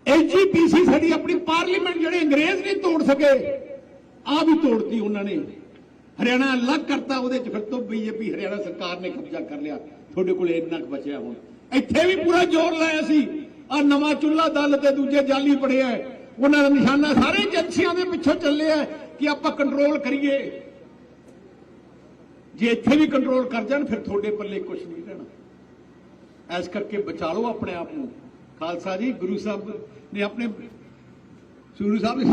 ਐਲਜੀਪੀਸੀ ਸਾਡੀ ਆਪਣੀ ਪਾਰਲੀਮੈਂਟ ਜਿਹੜੇ ਅੰਗਰੇਜ਼ ਨਹੀਂ ਤੋੜ ਸਕੇ ਆ ਵੀ ਤੋੜਤੀ ਉਹਨਾਂ ਨੇ। ਹਰਿਆਣਾ ਅਲੱਗ ਕਰਤਾ, ਉਹਦੇ ਚ ਫਿਰ ਤੋਂ ਬੀਜੇਪੀ, ਹਰਿਆਣਾ ਸਰਕਾਰ ਨੇ ਕਬਜ਼ਾ ਕਰ ਲਿਆ। ਤੁਹਾਡੇ ਕੋਲ ਇੰਨਾ ਕੁ ਬਚਿਆ ਹੁਣ। ਇੱਥੇ ਵੀ ਪੂਰਾ ਜ਼ੋਰ ਲਾਇਆ ਸੀ। ਆ ਨਵਾਂ ਚੁੱਲਾ ਦਲ ਤੇ ਦੂਜੇ ਜਾਲੀ ਪੜਿਆ ਉਹਨਾਂ ਦਾ ਨਿਸ਼ਾਨਾ ਸਾਰੇ ਏਜੰਸੀਆਂ ਦੇ ਪਿੱਛੋਂ ਚੱਲਿਆ ਕਿ ਆਪਾਂ ਕੰਟਰੋਲ ਕਰੀਏ। ਜੇ ਇੱਥੇ ਵੀ ਕੰਟਰੋਲ ਕਰ ਜਾਣ, ਫਿਰ ਤੁਹਾਡੇ ਪੱਲੇ ਕੁਝ ਨਹੀਂ ਰਹਿਣਾ। ਐਸ ਕਰਕੇ ਬਚਾ ਲਓ ਆਪਣੇ ਆਪ ਨੂੰ। ਖਾਲਸਾ ਜੀ, ਗੁਰੂ ਸਾਹਿਬ ਨੇ ਆਪਣੇ ਗੁਰੂ ਸਾਹਿਬ ਨੇ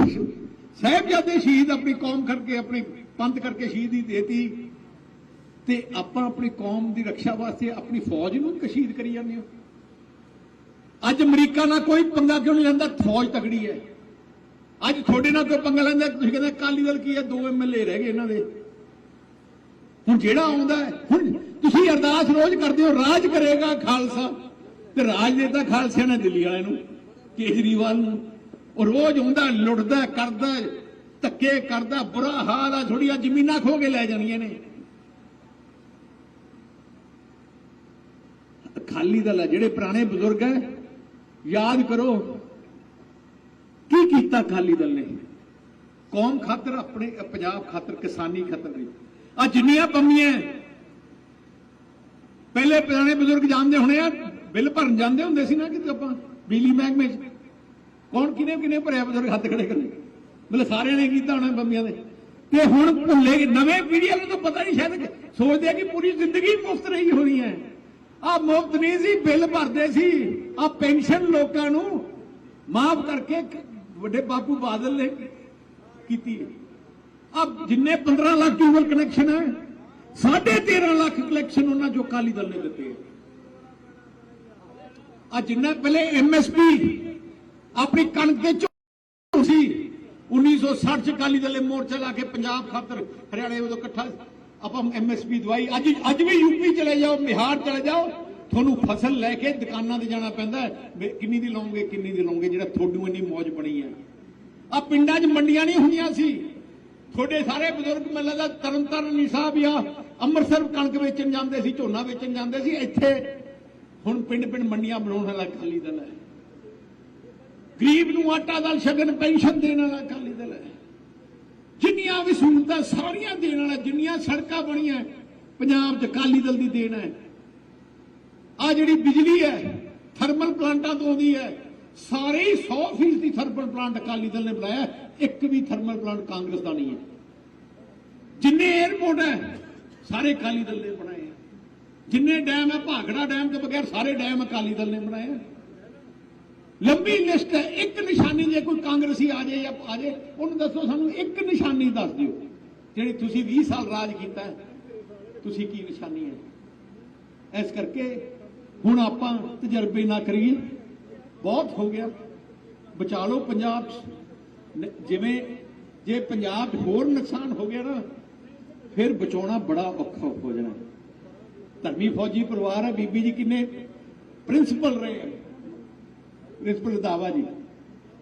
ਸਾਹਿਬਜ਼ਾਦੇ ਸ਼ਹੀਦ ਆਪਣੀ ਕੌਮ ਕਰਕੇ, ਆਪਣੀ ਪੰਥ ਕਰਕੇ ਸ਼ਹੀਦੀ ਦੇਤੀ। ਤੇ ਆਪਾਂ ਆਪਣੀ ਕੌਮ ਦੀ ਰੱਖਿਆ ਵਾਸਤੇ ਆਪਣੀ ਫੌਜ ਨੂੰ ਕਸ਼ੀਦ ਕਰੀ ਜਾਂਦੇ ਹੋ। ਅੱਜ ਅਮਰੀਕਾ ਨਾਲ ਕੋਈ ਪੰਗਾ ਕਿਉਂ ਨਹੀਂ ਲੈਂਦਾ? ਫੌਜ ਤਕੜੀ ਹੈ। ਅੱਜ ਤੁਹਾਡੇ ਨਾਲ ਕੋਈ ਪੰਗਾ ਲੈਂਦਾ, ਤੁਸੀਂ ਕਹਿੰਦੇ ਅਕਾਲੀ ਦਲ ਕੀ ਹੈ? ਦੋ ਐਮਐਲਏ ਰਹਿ ਗਏ ਇਹਨਾਂ ਦੇ। ਹੁਣ ਜਿਹੜਾ ਆਉਂਦਾ ਹੁਣ ਤੁਸੀਂ ਅਰਦਾਸ ਰੋਜ਼ ਕਰਦੇ ਹੋ, ਰਾਜ ਕਰੇਗਾ ਖਾਲਸਾ। ਤੇ ਰਾਜ ਦੇਤਾ ਖਾਲਸਿਆਂ ਨੇ ਦਿੱਲੀ ਵਾਲਿਆਂ ਨੂੰ, ਕੇਜਰੀਵਾਲ ਨੂੰ। ਉਹ ਰੋਜ਼ ਆਉਂਦਾ ਲੁੱਟਦਾ, ਕਰਦਾ, ਧੱਕੇ ਕਰਦਾ, ਬੁਰਾ ਹਾਲ ਆ ਥੋੜੀਆਂ ਜ਼ਮੀਨਾਂ ਖੋ ਕੇ ਲੈ ਜਾਣੀਆਂ ਨੇ। ਅਕਾਲੀ ਦਲ ਆ, ਜਿਹੜੇ ਪੁਰਾਣੇ ਬਜ਼ੁਰਗ ਹੈ ਯਾਦ ਕਰੋ, ਕੀ ਕੀਤਾ ਅਕਾਲੀ ਦਲ ਨੇ? ਕੌਮ ਖਾਤਰ ਆਪਣੇ, ਪੰਜਾਬ ਖਾਤਰ, ਕਿਸਾਨੀ ਖਾਤਰ ਵੀ ਆ ਜਿੰਨੀਆਂ ਪੰਮੀਆਂ ਪਹਿਲੇ ਪੁਰਾਣੇ ਬਜ਼ੁਰਗ ਜਾਣਦੇ ਹੋਣੇ ਆ, ਬਿੱਲ ਭਰਨ ਜਾਂਦੇ ਹੁੰਦੇ ਸੀ ਨਾ ਕਿਤੇ ਆਪਾਂ, ਬਿਜਲੀ ਮਹਿਕਮੇ 'ਚ। ਕੌਣ ਕਿਨੇ ਕਿਨੇ ਭਰਿਆ ਬਜ਼ੁਰਗ ਹੱਥ ਖੜੇ ਕਰੇ ਮਤਲਬ ਸਾਰਿਆਂ ਨੇ ਕੀਤਾ ਹੋਣਾ ਬੰਬੀਆਂ ਦੇ। ਤੇ ਹੁਣ ਭੁੱਲੇ ਨਵੇਂ ਪੀੜ੍ਹੀ ਵਾਲੇ ਨੂੰ ਪਤਾ ਨਹੀਂ ਸ਼ਾਇਦ ਸੋਚਦੇ ਆ ਕਿ ਪੂਰੀ ਜ਼ਿੰਦਗੀ ਮੁਫਤ ਰਹੀ ਹੋਣੀ ਹੈ। ਆ ਮੁਫਤ ਨਹੀਂ ਸੀ, ਬਿੱਲ ਭਰਦੇ ਸੀ। ਆ ਪੈਨਸ਼ਨ ਲੋਕਾਂ ਨੂੰ ਮਾਫ ਕਰਕੇ ਵੱਡੇ ਬਾਪੂ ਬਾਦਲ ਨੇ ਕੀਤੀ ਹੈ। ਆ ਜਿੰਨੇ 15 ਲੱਖ ਟਿਊਬਲ ਕਨੈਕਸ਼ਨ ਹੈ 13.5 ਲੱਖ ਕਨੈਕਸ਼ਨ ਉਹਨਾਂ ਜੋ ਅਕਾਲੀ ਦਲ ਨੇ ਦਿੱਤੇ ਆ ਜਿੰਨਾ ਪਹਿਲੇ ਐਮਐਸਪੀ ਆਪਣੀ ਕਣਕ ਦੇ ਝੋਲ ਸੀ। 1960 ਚ ਅਕਾਲੀ ਦਲ ਮੋਰਚਾ ਲਾ ਕੇ ਪੰਜਾਬ ਖਾਤਰ ਹਰਿਆਣੇ ਉਦੋਂ ਇਕੱਠਾ ਆਪਾਂ ਐਮਐਸਪੀ ਦਵਾਈ। ਅੱਜ ਅੱਜ ਵੀ ਯੂਪੀ ਚਲੇ ਜਾਓ, ਬਿਹਾਰ ਚਲੇ ਜਾਓ, ਤੁਹਾਨੂੰ ਫਸਲ ਲੈ ਕੇ ਦੁਕਾਨਾਂ ਤੇ ਜਾਣਾ ਪੈਂਦਾ ਕਿੰਨੀ ਦੀ ਲਾਉਂਗੇ, ਕਿੰਨੀ ਦੀ ਲਾਉਂਗੇ, ਜਿਹੜਾ ਥੋੜੂ ਇੰਨੀ ਮੌਜ ਬਣੀ ਹੈ। ਆ ਪਿੰਡਾਂ 'ਚ ਮੰਡੀਆਂ ਨਹੀਂ ਹੁੰਦੀਆਂ ਸੀ। ਤੁਹਾਡੇ ਸਾਰੇ ਬਜ਼ੁਰਗ ਮੈਨੂੰ ਲੱਗਦਾ ਤਰਨਤਾਰਨ ਨਹੀਂ ਸਾਹਿਬ ਆ ਅੰਮ੍ਰਿਤਸਰ ਕਣਕ ਵੇਚਣ ਜਾਂਦੇ ਸੀ, ਝੋਨਾ ਵੇਚਣ ਜਾਂਦੇ ਸੀ। ਇੱਥੇ ਹੁਣ ਪਿੰਡ ਪਿੰਡ ਮੰਡੀਆਂ ਬਣਾਉਣ ਵਾਲਾ ਅਕਾਲੀ ਦਲ ਹੈ। ਗਰੀਬ ਨੂੰ ਆਟਾ ਦਾਲ ਸ਼ਗਨ ਪੈਨਸ਼ਨ ਦੇਣ ਵਾਲਾ ਅਕਾਲੀ ਦਲ ਹੈ। ਜਿੰਨੀਆਂ ਵੀ ਸਹੂਲਤਾਂ ਸਾਰੀਆਂ ਦੇਣ ਵਾਲਾ, ਜਿੰਨੀਆਂ ਸੜਕਾਂ ਬਣੀਆਂ ਪੰਜਾਬ 'ਚ ਅਕਾਲੀ ਦਲ ਦੀ ਦੇਣ ਹੈ। ਆ ਜਿਹੜੀ ਬਿਜਲੀ ਹੈ ਥਰਮਲ ਪਲਾਂਟਾਂ ਤੋਂ ਆਉਂਦੀ ਹੈ, ਸਾਰੇ ਹੀ 100% ਦੀ ਥਰਮਲ ਪਲਾਂਟ ਅਕਾਲੀ ਦਲ ਨੇ ਬਣਾਇਆ ਇੱਕ ਵੀ ਥਰਮਲ ਪਲਾਂਟ ਕਾਂਗਰਸ ਦਾ ਨਹੀਂ ਹੈ। ਜਿੰਨੇ 에ਅਰਪੋਰਟ ਹੈ, ਸਾਰੇ ਅਕਾਲੀ ਦਲ ਨੇ ਬਣਾਏ ਜਿੰਨੇ ਡੈਮ ਹੈ ਭਾਗੜਾ ਡੈਮ ਤੋਂ ਬਗੈਰ ਸਾਰੇ ਡੈਮ ਅਕਾਲੀ ਦਲ ਨੇ ਬਣਾਏ ਲੰਬੀ ਲਿਸਟ ਹੈ, ਇੱਕ ਨਿਸ਼ਾਨੀ ਜੇ ਕੋਈ ਕਾਂਗਰਸੀ ਆ ਜਾਏ ਜਾਂ ਆ ਜਾਏ, ਉਹਨੂੰ ਦੱਸੋ ਸਾਨੂੰ, ਇੱਕ ਨਿਸ਼ਾਨੀ ਦੱਸ ਦਿਓ। ਜਿਹੜੀ ਤੁਸੀਂ 20 ਸਾਲ ਰਾਜ ਕੀਤਾ ਤੁਸੀਂ ਕੀ ਨਿਸ਼ਾਨੀ ਹੈ? ਇਸ ਕਰਕੇ ਹੁਣ ਆਪਾਂ ਤਜਰਬੇ ਨਾ ਕਰੀਏ। ਬਹੁਤ ਹੋ ਗਿਆ। ਬਚਾ ਲਓ ਪੰਜਾਬ। 'ਚ। ਜਿਵੇਂ ਜੇ ਪੰਜਾਬ 'ਚ ਹੋਰ ਨੁਕਸਾਨ ਹੋ ਗਿਆ ਨਾ, ਫਿਰ ਬਚਾਉਣਾ ਬੜਾ ਔਖਾ ਹੋ ਜਾਣਾ। ਧਰਮੀ ਫੌਜੀ ਪਰਿਵਾਰ ਹੈ, ਬੀਬੀ ਜੀ ਕਿੰਨੇ ਪ੍ਰਿੰਸੀਪਲ ਰਹੇ ਹੈ। ਪ੍ਰਿੰਸੀਪਲ ਦਾਵਾ ਜੀ।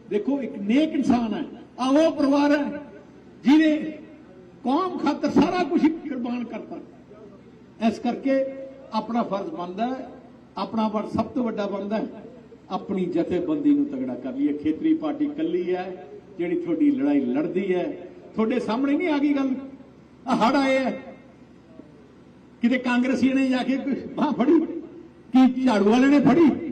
ਦੇਖੋ, ਇੱਕ ਨੇਕ ਇਨਸਾਨ ਹੈ। ਆ ਉਹ ਪਰਿਵਾਰ ਹੈ। ਜਿਹਨੇ ਕੌਮ ਖਾਤਰ ਸਾਰਾ ਕੁਝ ਕੁਰਬਾਨ ਕਰਤਾ। ਇਸ ਕਰਕੇ ਆਪਣਾ ਫਰਜ਼ ਬਣਦਾ ਹੈ। ਆਪਣਾ ਫਰਜ਼ ਸਭ ਤੋਂ ਵੱਡਾ ਬਣਦਾ ਹੈ। ਆਪਣੀ ਜਥੇਬੰਦੀ ਨੂੰ ਤਗੜਾ ਕਰ ਲਈਏ। ਖੇਤਰੀ ਪਾਰਟੀ ਕੱਲੀ ਹੈ, ਜਿਹੜੀ ਤੁਹਾਡੀ ਲੜਾਈ ਲੜਦੀ ਹੈ। ਤੁਹਾਡੇ ਸਾਹਮਣੇ ਨਹੀਂ ਆ ਗਈ ਗੱਲ। ਆ ਹੜ ਆਏ ਹੈ। ਕਿਤੇ ਕਾਂਗਰਸੀਆਂ ਨੇ ਜਾ ਕੇ ਬਾਹ ਫੜੀ? ਕੀ ਝਾੜੂ ਵਾਲੇ ਨੇ ਫੜੀ?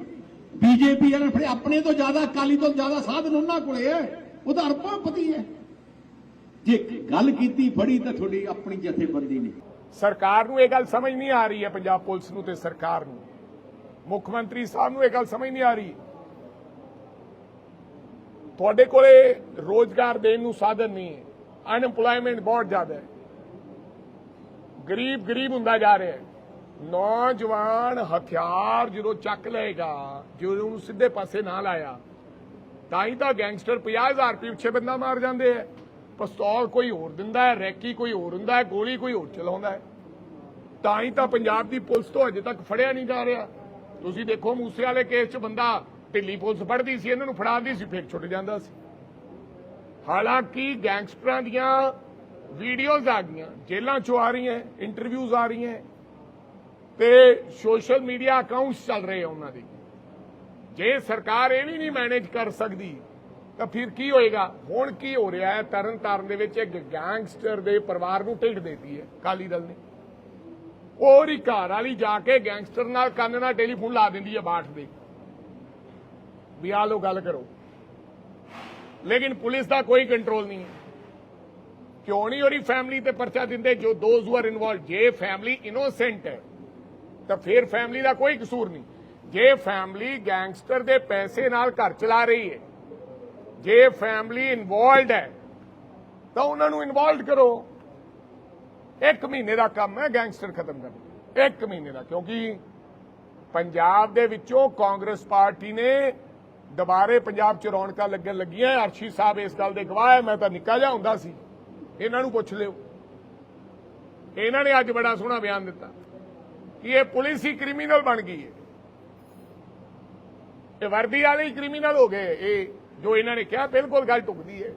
ਬੀਜੇਪੀ ਵਾਲੇ ਨੇ ਆਪਣੇ ਤੋਂ ਜ਼ਿਆਦਾ, ਅਕਾਲੀ ਤੋਂ ਜ਼ਿਆਦਾ ਸਾਧਨ ਉਹਨਾਂ ਕੋਲੇ ਹੈ। ਉਹਦਾ ਅਰਬਾਪਤੀ ਹੈ। ਜੇ ਗੱਲ ਕੀਤੀ, ਫੜੀ ਤਾਂ ਤੁਹਾਡੀ ਆਪਣੀ ਜਥੇਬੰਦੀ ਨੇ। ਸਰਕਾਰ ਨੂੰ ਇਹ ਗੱਲ ਸਮਝ ਨਹੀਂ ਆ ਰਹੀ ਹੈ, ਪੰਜਾਬ ਪੁਲਿਸ ਨੂੰ ਤੇ ਸਰਕਾਰ ਨੂੰ। ਮੁੱਖ ਮੰਤਰੀ ਸਾਹਿਬ ਨੂੰ ਇਹ ਗੱਲ ਸਮਝ ਨਹੀਂ ਆ ਰਹੀ। ਤੁਹਾਡੇ ਕੋਲੇ ਰੋਜ਼ਗਾਰ ਦੇਣ ਨੂੰ ਸਾਧਨ ਨਹੀਂ ਹੈ। ਅਨਐਮਪਲੋਇਮੈਂਟ ਬਹੁਤ ਜ਼ਿਆਦਾ ਹੈ। ਗਰੀਬ ਗਰੀਬ ਹੁੰਦਾ ਜਾ ਰਿਹਾ ਹੈ। ਨੌਜਵਾਨ ਹਥਿਆਰ ਜਦੋਂ ਚੱਕ ਲਏਗਾ ਜਦੋਂ ਉਹਨੂੰ ਸਿੱਧੇ ਪਾਸੇ ਨਾ ਲਾਇਆ, ਤਾਂ ਹੀ ਤਾਂ ਗੈਂਗਸਟਰ 50000 ਰੁਪਏ ਪਿੱਛੇ ਬੰਦਾ ਮਾਰ ਜਾਂਦੇ ਆ। ਪਿਸਤੌਲ ਕੋਈ ਹੋਰ ਦਿੰਦਾ ਹੈ, ਰੈਕੀ ਕੋਈ ਹੋਰ ਹੁੰਦਾ ਹੈ, ਗੋਲੀ ਕੋਈ ਹੋਰ ਚਲਾਉਂਦਾ ਹੈ। ਤਾਂ ਹੀ ਤਾਂ ਪੰਜਾਬ ਦੀ ਪੁਲਿਸ ਤੋਂ ਅਜੇ ਤੱਕ ਫੜਿਆ ਨਹੀਂ ਜਾ ਰਿਹਾ। ਤੁਸੀਂ ਦੇਖੋ ਮੂਸੇ ਵਾਲੇ ਕੇਸ 'ਚ ਬੰਦਾ ਢਿੱਲੀ ਪੁਲਿਸ ਫੜਦੀ ਸੀ, ਇਹਨਾਂ ਨੂੰ ਫੜਾਉਂਦੀ ਸੀ, ਫੇਰ ਛੁੱਟ ਜਾਂਦਾ ਸੀ। ਹਾਲਾਂਕਿ ਗੈਂਗਸਟਰਾਂ ਦੀਆਂ ਵੀਡੀਓਜ਼ ਆ ਗਈਆਂ, ਜੇਲ੍ਹਾਂ 'ਚੋਂ ਆ ਰਹੀਆਂ ਇੰਟਰਵਿਊਜ਼ ਆ ਰਹੀਆਂ ਤੇ ਸੋਸ਼ਲ ਮੀਡੀਆ ਅਕਾਊਂਟਸ ਚੱਲ ਰਹੇ ਉਹਨਾਂ ਦੇ। ਜੇ ਸਰਕਾਰ ਇਹ ਵੀ ਨਹੀਂ ਮੈਨੇਜ ਕਰ ਸਕਦੀ, ਤਾਂ ਫਿਰ ਕੀ ਹੋਏਗਾ? ਹੁਣ ਕੀ ਹੋ ਰਿਹਾ ਹੈ? ਤਰਨ ਤਾਰਨ ਦੇ ਵਿੱਚ ਇੱਕ ਗੈਂਗਸਟਰ ਦੇ ਪਰਿਵਾਰ ਨੂੰ ਢਿੱਡ ਦੇਤੀ ਹੈ ਕਾਲੀ ਦਲ ਨੇ। ਉਹ ਹੀ ਘਰ ਵਾਲੀ ਜਾ ਕੇ ਗੈਂਗਸਟਰ ਨਾਲ ਕੰਨ ਨਾਲ ਟੈਲੀਫੋਨ ਲਾ ਦਿੰਦੀ ਹੈ ਬਾਠ ਦੇ। ਵੀ ਆ ਲੋ ਗੱਲ ਕਰੋ। ਲੇਕਿਨ ਪੁਲਿਸ ਦਾ ਕੋਈ ਕੰਟਰੋਲ ਨਹੀਂ ਹੈ। ਕਿਉਂ ਨਹੀਂ? ਉਹਦੀ ਫੈਮਿਲੀ ਤੇ ਪਰਚਾ ਦਿੰਦੇ ਜੋ ਦੋਜ਼ ਹੂ ਆਰ ਇਨਵੋਲਡ ਜੇ ਫੈਮਿਲੀ ਇਨੋਸੈਂਟ ਹੈ ਤਾਂ ਫਿਰ ਫੈਮਿਲੀ ਦਾ ਕੋਈ ਕਸੂਰ ਨਹੀਂ। ਜੇ ਫੈਮਿਲੀ ਗੈਂਗਸਟਰ ਦੇ ਪੈਸੇ ਨਾਲ ਘਰ ਚਲਾ ਰਹੀ ਹੈ, ਜੇ ਫੈਮਿਲੀ ਇਨਵੋਲਡ ਹੈ, ਤਾਂ ਉਹਨਾਂ ਨੂੰ ਇਨਵੋਲਡ ਕਰੋ। ਇੱਕ ਮਹੀਨੇ ਦਾ ਕੰਮ ਹੈ ਗੈਂਗਸਟਰ ਖਤਮ ਕਰਨਾ ਇੱਕ ਮਹੀਨੇ ਦਾ, ਕਿਉਂਕਿ ਪੰਜਾਬ ਦੇ ਵਿੱਚੋਂ ਕਾਂਗਰਸ ਪਾਰਟੀ ਨੇ ਦੁਬਾਰੇ ਪੰਜਾਬ 'ਚ ਰੌਣਕਾਂ ਲੱਗਣ ਲੱਗੀਆਂ ਅਰਸ਼ੀ ਸਾਹਿਬ ਇਸ ਗੱਲ ਦੇ ਗਵਾਹ ਹੈ, ਮੈਂ ਤਾਂ ਨਿੱਕਾ ਜਿਹਾ ਹੁੰਦਾ ਸੀ। ਇਹਨਾਂ ਨੂੰ ਪੁੱਛ ਲਿਓ। ਇਹਨਾਂ ਨੇ ਅੱਜ ਬੜਾ ਸੋਹਣਾ ਬਿਆਨ ਦਿੱਤਾ। ਕਿ ਇਹ ਪੁਲਿਸ ਹੀ ਕ੍ਰਿਮੀਨਲ ਬਣ ਗਈ ਹੈ। ਇਹ ਵਰਦੀ ਵਾਲੇ ਹੀ ਕ੍ਰਿਮੀਨਲ ਹੋ ਗਏ। ਇਹ ਜੋ ਇਹਨਾਂ ਨੇ ਕਿਹਾ, ਬਿਲਕੁਲ ਗੱਲ ਟੁਕਦੀ ਹੈ।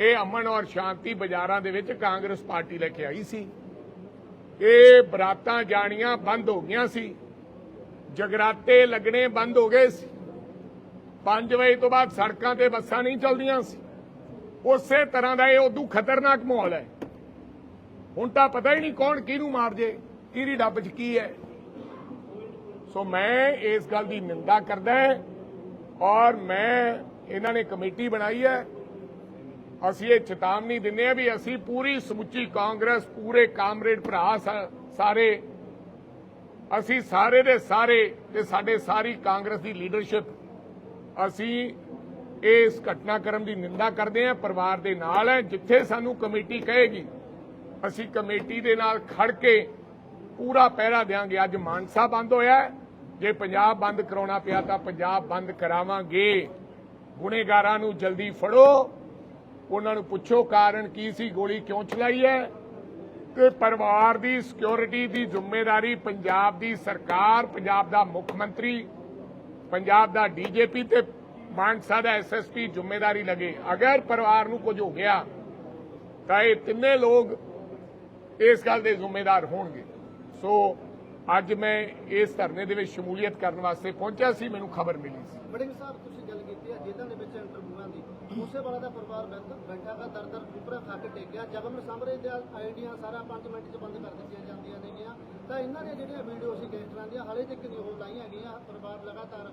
ਇਹ ਅਮਨ ਔਰ ਸ਼ਾਂਤੀ ਬਾਜ਼ਾਰਾਂ ਦੇ ਵਿੱਚ ਕਾਂਗਰਸ ਪਾਰਟੀ ਲੈ ਕੇ ਆਈ ਸੀ। ਇਹ ਬਰਾਤਾਂ ਜਾਣੀਆਂ ਬੰਦ ਹੋ ਗਈਆਂ ਸੀ। ਜਗਰਾਤੇ ਲੱਗਣੇ ਬੰਦ ਹੋ ਗਏ ਸੀ। 5 ਵਜੇ ਤੋਂ ਬਾਅਦ ਸੜਕਾਂ ਤੇ ਬੱਸਾਂ ਨਹੀਂ ਚੱਲਦੀਆਂ ਸੀ। ਉਸੇ ਤਰ੍ਹਾਂ ਦਾ ਇਹ ਉਦੋਂ ਖਤਰਨਾਕ ਮਾਹੌਲ ਹੈ। ਹੁਣ ਤਾਂ ਪਤਾ ਹੀ ਨਹੀਂ ਕੌਣ ਕਿਹਨੂੰ ਮਾਰ ਜੇ। ਕਿਹਦੀ ਡੱਬ 'ਚ ਕੀ ਹੈ? ਸੋ ਮੈਂ ਇਸ ਗੱਲ ਦੀ ਨਿੰਦਾ ਕਰਦਾ ਔਰ ਮੈਂ ਇਹਨਾਂ ਨੇ ਕਮੇਟੀ ਬਣਾਈ ਹੈ। ਅਸੀਂ ਇਹ ਚੇਤਾਵਨੀ ਦਿੰਦੇ ਆ ਵੀ ਅਸੀਂ ਪੂਰੀ ਸਮੁੱਚੀ ਕਾਂਗਰਸ, ਪੂਰੇ ਕਾਮਰੇਡ ਭਰਾ ਸਾਰੇ, ਅਸੀਂ ਸਾਰੇ ਦੇ ਸਾਰੇ ਤੇ ਸਾਡੇ ਸਾਰੀ ਕਾਂਗਰਸ ਦੀ ਲੀਡਰਸ਼ਿਪ, ਅਸੀਂ ਇਸ ਘਟਨਾਕ੍ਰਮ ਦੀ ਨਿੰਦਾ ਕਰਦੇ ਹਾਂ, ਪਰਿਵਾਰ ਦੇ ਨਾਲ ਹੈ, ਜਿੱਥੇ ਸਾਨੂੰ ਕਮੇਟੀ ਕਹੇਗੀ, ਅਸੀਂ ਕਮੇਟੀ ਦੇ ਨਾਲ ਖੜ ਕੇ ਪੂਰਾ ਪਹਿਰਾ ਦੇਾਂਗੇ ਅੱਜ ਮਾਨਸਾ ਬੰਦ ਹੋਇਆ ਜੇ ਪੰਜਾਬ ਬੰਦ ਕਰਾਉਣਾ ਪਿਆ ਤਾਂ ਪੰਜਾਬ ਬੰਦ ਕਰਾਵਾਂਗੇ। ਗੁਨੇਗਾਰਾਂ ਨੂੰ ਜਲਦੀ ਫੜੋ। ਉਹਨਾਂ ਨੂੰ ਪੁੱਛੋ ਕਾਰਨ ਕੀ ਸੀ, ਗੋਲੀ ਕਿਉਂ ਚਲਾਈ ਹੈ? ਤੇ ਪਰਿਵਾਰ ਦੀ ਸਿਕਿਉਰਿਟੀ ਦੀ ਜ਼ਿੰਮੇਵਾਰੀ, ਪੰਜਾਬ ਦੀ ਸਰਕਾਰ, ਪੰਜਾਬ ਦਾ ਮੁੱਖ ਮੰਤਰੀ, ਪੰਜਾਬ ਦਾ ਡੀਜੀਪੀ ਤੇ ਮਾਨਸਾ ਦਾ ਐਸਐਸਪੀ ਜ਼ਿੰਮੇਵਾਰੀ ਲਗੇ। ਅਗਰ ਪਰਿਵਾਰ ਨੂੰ ਕੁਝ ਹੋ ਗਿਆ ਤਾਂ ਇਹ ਤਿੰਨੇ ਲੋਕ ਇਸ ਗੱਲ ਦੇ ਜ਼ਿੰਮੇਦਾਰ ਹੋਣਗੇ। ਸੋ ਅੱਜ ਮੈਂ ਇਸ ਧਰਨੇ ਦੇ ਵਿੱਚ ਸ਼ਮੂਲੀਅਤ ਕਰਨ ਵਾਸਤੇ ਪਹੁੰਚਿਆ ਸੀ, ਮੈਨੂੰ ਖਬਰ ਮਿਲੀ ਸੀ। ਬੜਿੰਗ ਸਾਹਿਬ, ਤੁਸੀਂ ਗੱਲ ਕੀਤੀ ਹੈ, ਜੇਲ੍ਹਾਂ ਦੇ ਵਿੱਚ ਇੰਟਰਵਿਊਆਂ ਦੀ। ਮੂਸੇ ਵਾਲਾ ਦਾ ਪਰਿਵਾਰ ਬੈਠਾ ਗਾ ਦਰ ਦਰ ਉਪਰ ਕੇ ਟੇਕ ਗਿਆ ਜਗਮ ਸਾਹਮਣੇ ਦੇ ਆਈਡੀਆਂ ਸਾਰਾ 5 ਮਿੰਟ 'ਚ ਬੰਦ ਕਰ ਦਿੱਤੀਆਂ ਜਾਂਦੀਆਂ ਨੇਗੀਆਂ। ਤਾਂ ਇਹਨਾਂ ਦੀਆਂ ਜਿਹੜੀਆਂ ਵੀਡੀਓ ਸੀ ਗੈਂਗਸਟਰਾਂ ਦੀਆਂ, ਹਾਲੇ ਤੱਕ ਨਹੀਂ ਉਹ ਲਾਈਆਂ ਗਈਆਂ, ਪਰਿਵਾਰ ਲਗਾਤਾਰ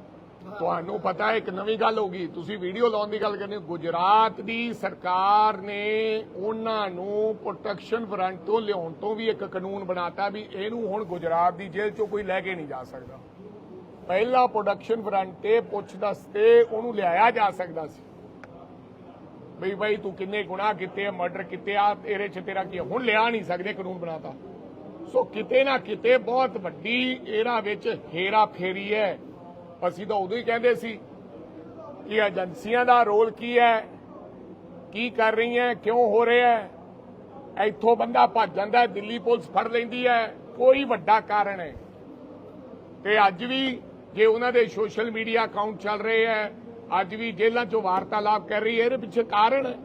ਤੁਹਾਨੂੰ ਪਤਾ ਹੈ ਇੱਕ ਨਵੀਂ ਗੱਲ ਹੋ ਗਈ। ਤੁਸੀਂ ਵੀਡੀਓ ਲਾਉਣ ਦੀ ਗੱਲ ਕਰਨੀ, ਗੁਜਰਾਤ ਦੀ ਸਰਕਾਰ ਨੇ ਉਹਨਾਂ ਨੂੰ ਪ੍ਰੋਟੈਕਸ਼ਨ ਫਰੰਟ ਤੋਂ ਲਿਆਉਣ ਤੋਂ ਵੀ ਇੱਕ ਕਾਨੂੰਨ ਬਣਾਤਾ ਵੀ ਇਹਨੂੰ ਹੁਣ ਗੁਜਰਾਤ ਦੀ ਜੇਲ੍ਹ ਚੋਂ ਕੋਈ ਲੈ ਕੇ ਨਹੀਂ ਜਾ ਸਕਦਾ। ਪਹਿਲਾ ਪ੍ਰੋਡਕਸ਼ਨ ਫਰੰਟ ਤੇ ਪੁੱਛ ਦੱਸ ਤੇ ਉਹਨੂੰ ਲਿਆਇਆ ਜਾ ਸਕਦਾ ਸੀ। ਬਈ ਬਈ, ਤੂੰ ਕਿੰਨੇ ਗੁਨਾਹ ਕੀਤੇ ਮਰਡਰ ਕੀਤੇ ਆ, ਤੇਰੇ ਚ ਤੇਰਾ ਕੀ ਹੁਣ ਲਿਆ ਨਹੀਂ ਸਕਦੇ ਕਾਨੂੰਨ ਬਣਾਤਾ। ਸੋ ਕਿਤੇ ਨਾ ਕਿਤੇ ਬਹੁਤ ਵੱਡੀ ਇਹਨਾਂ ਵਿੱਚ ਹੇਰਾ ਫੇਰੀ ਹੈ। ਅਸੀਂ ਤਾਂ ਉਦੋਂ ਹੀ ਕਹਿੰਦੇ ਸੀ ਕਿ ਏਜੰਸੀਆਂ ਦਾ ਰੋਲ ਕੀ ਹੈ? ਕੀ ਕਰ ਰਹੀਆਂ ਕਿਉਂ ਹੋ ਰਿਹਾ ਹੈ? ਇੱਥੋਂ ਬੰਦਾ ਭੱਜ ਜਾਂਦਾ ਦਿੱਲੀ ਪੁਲਿਸ ਫੜ ਲੈਂਦੀ ਹੈ। ਕੋਈ ਵੱਡਾ ਕਾਰਨ ਹੈ। ਤੇ ਅੱਜ ਵੀ ਜੇ ਉਹਨਾਂ ਦੇ ਸੋਸ਼ਲ ਮੀਡੀਆ ਅਕਾਊਂਟ ਚੱਲ ਰਹੇ ਹੈ, ਅੱਜ ਵੀ ਜੇਲ੍ਹਾਂ 'ਚੋਂ ਵਾਰਤਾਲਾਪ ਕਰ ਰਹੀ ਹੈ, ਇਹਦੇ ਪਿੱਛੇ ਕਾਰਨ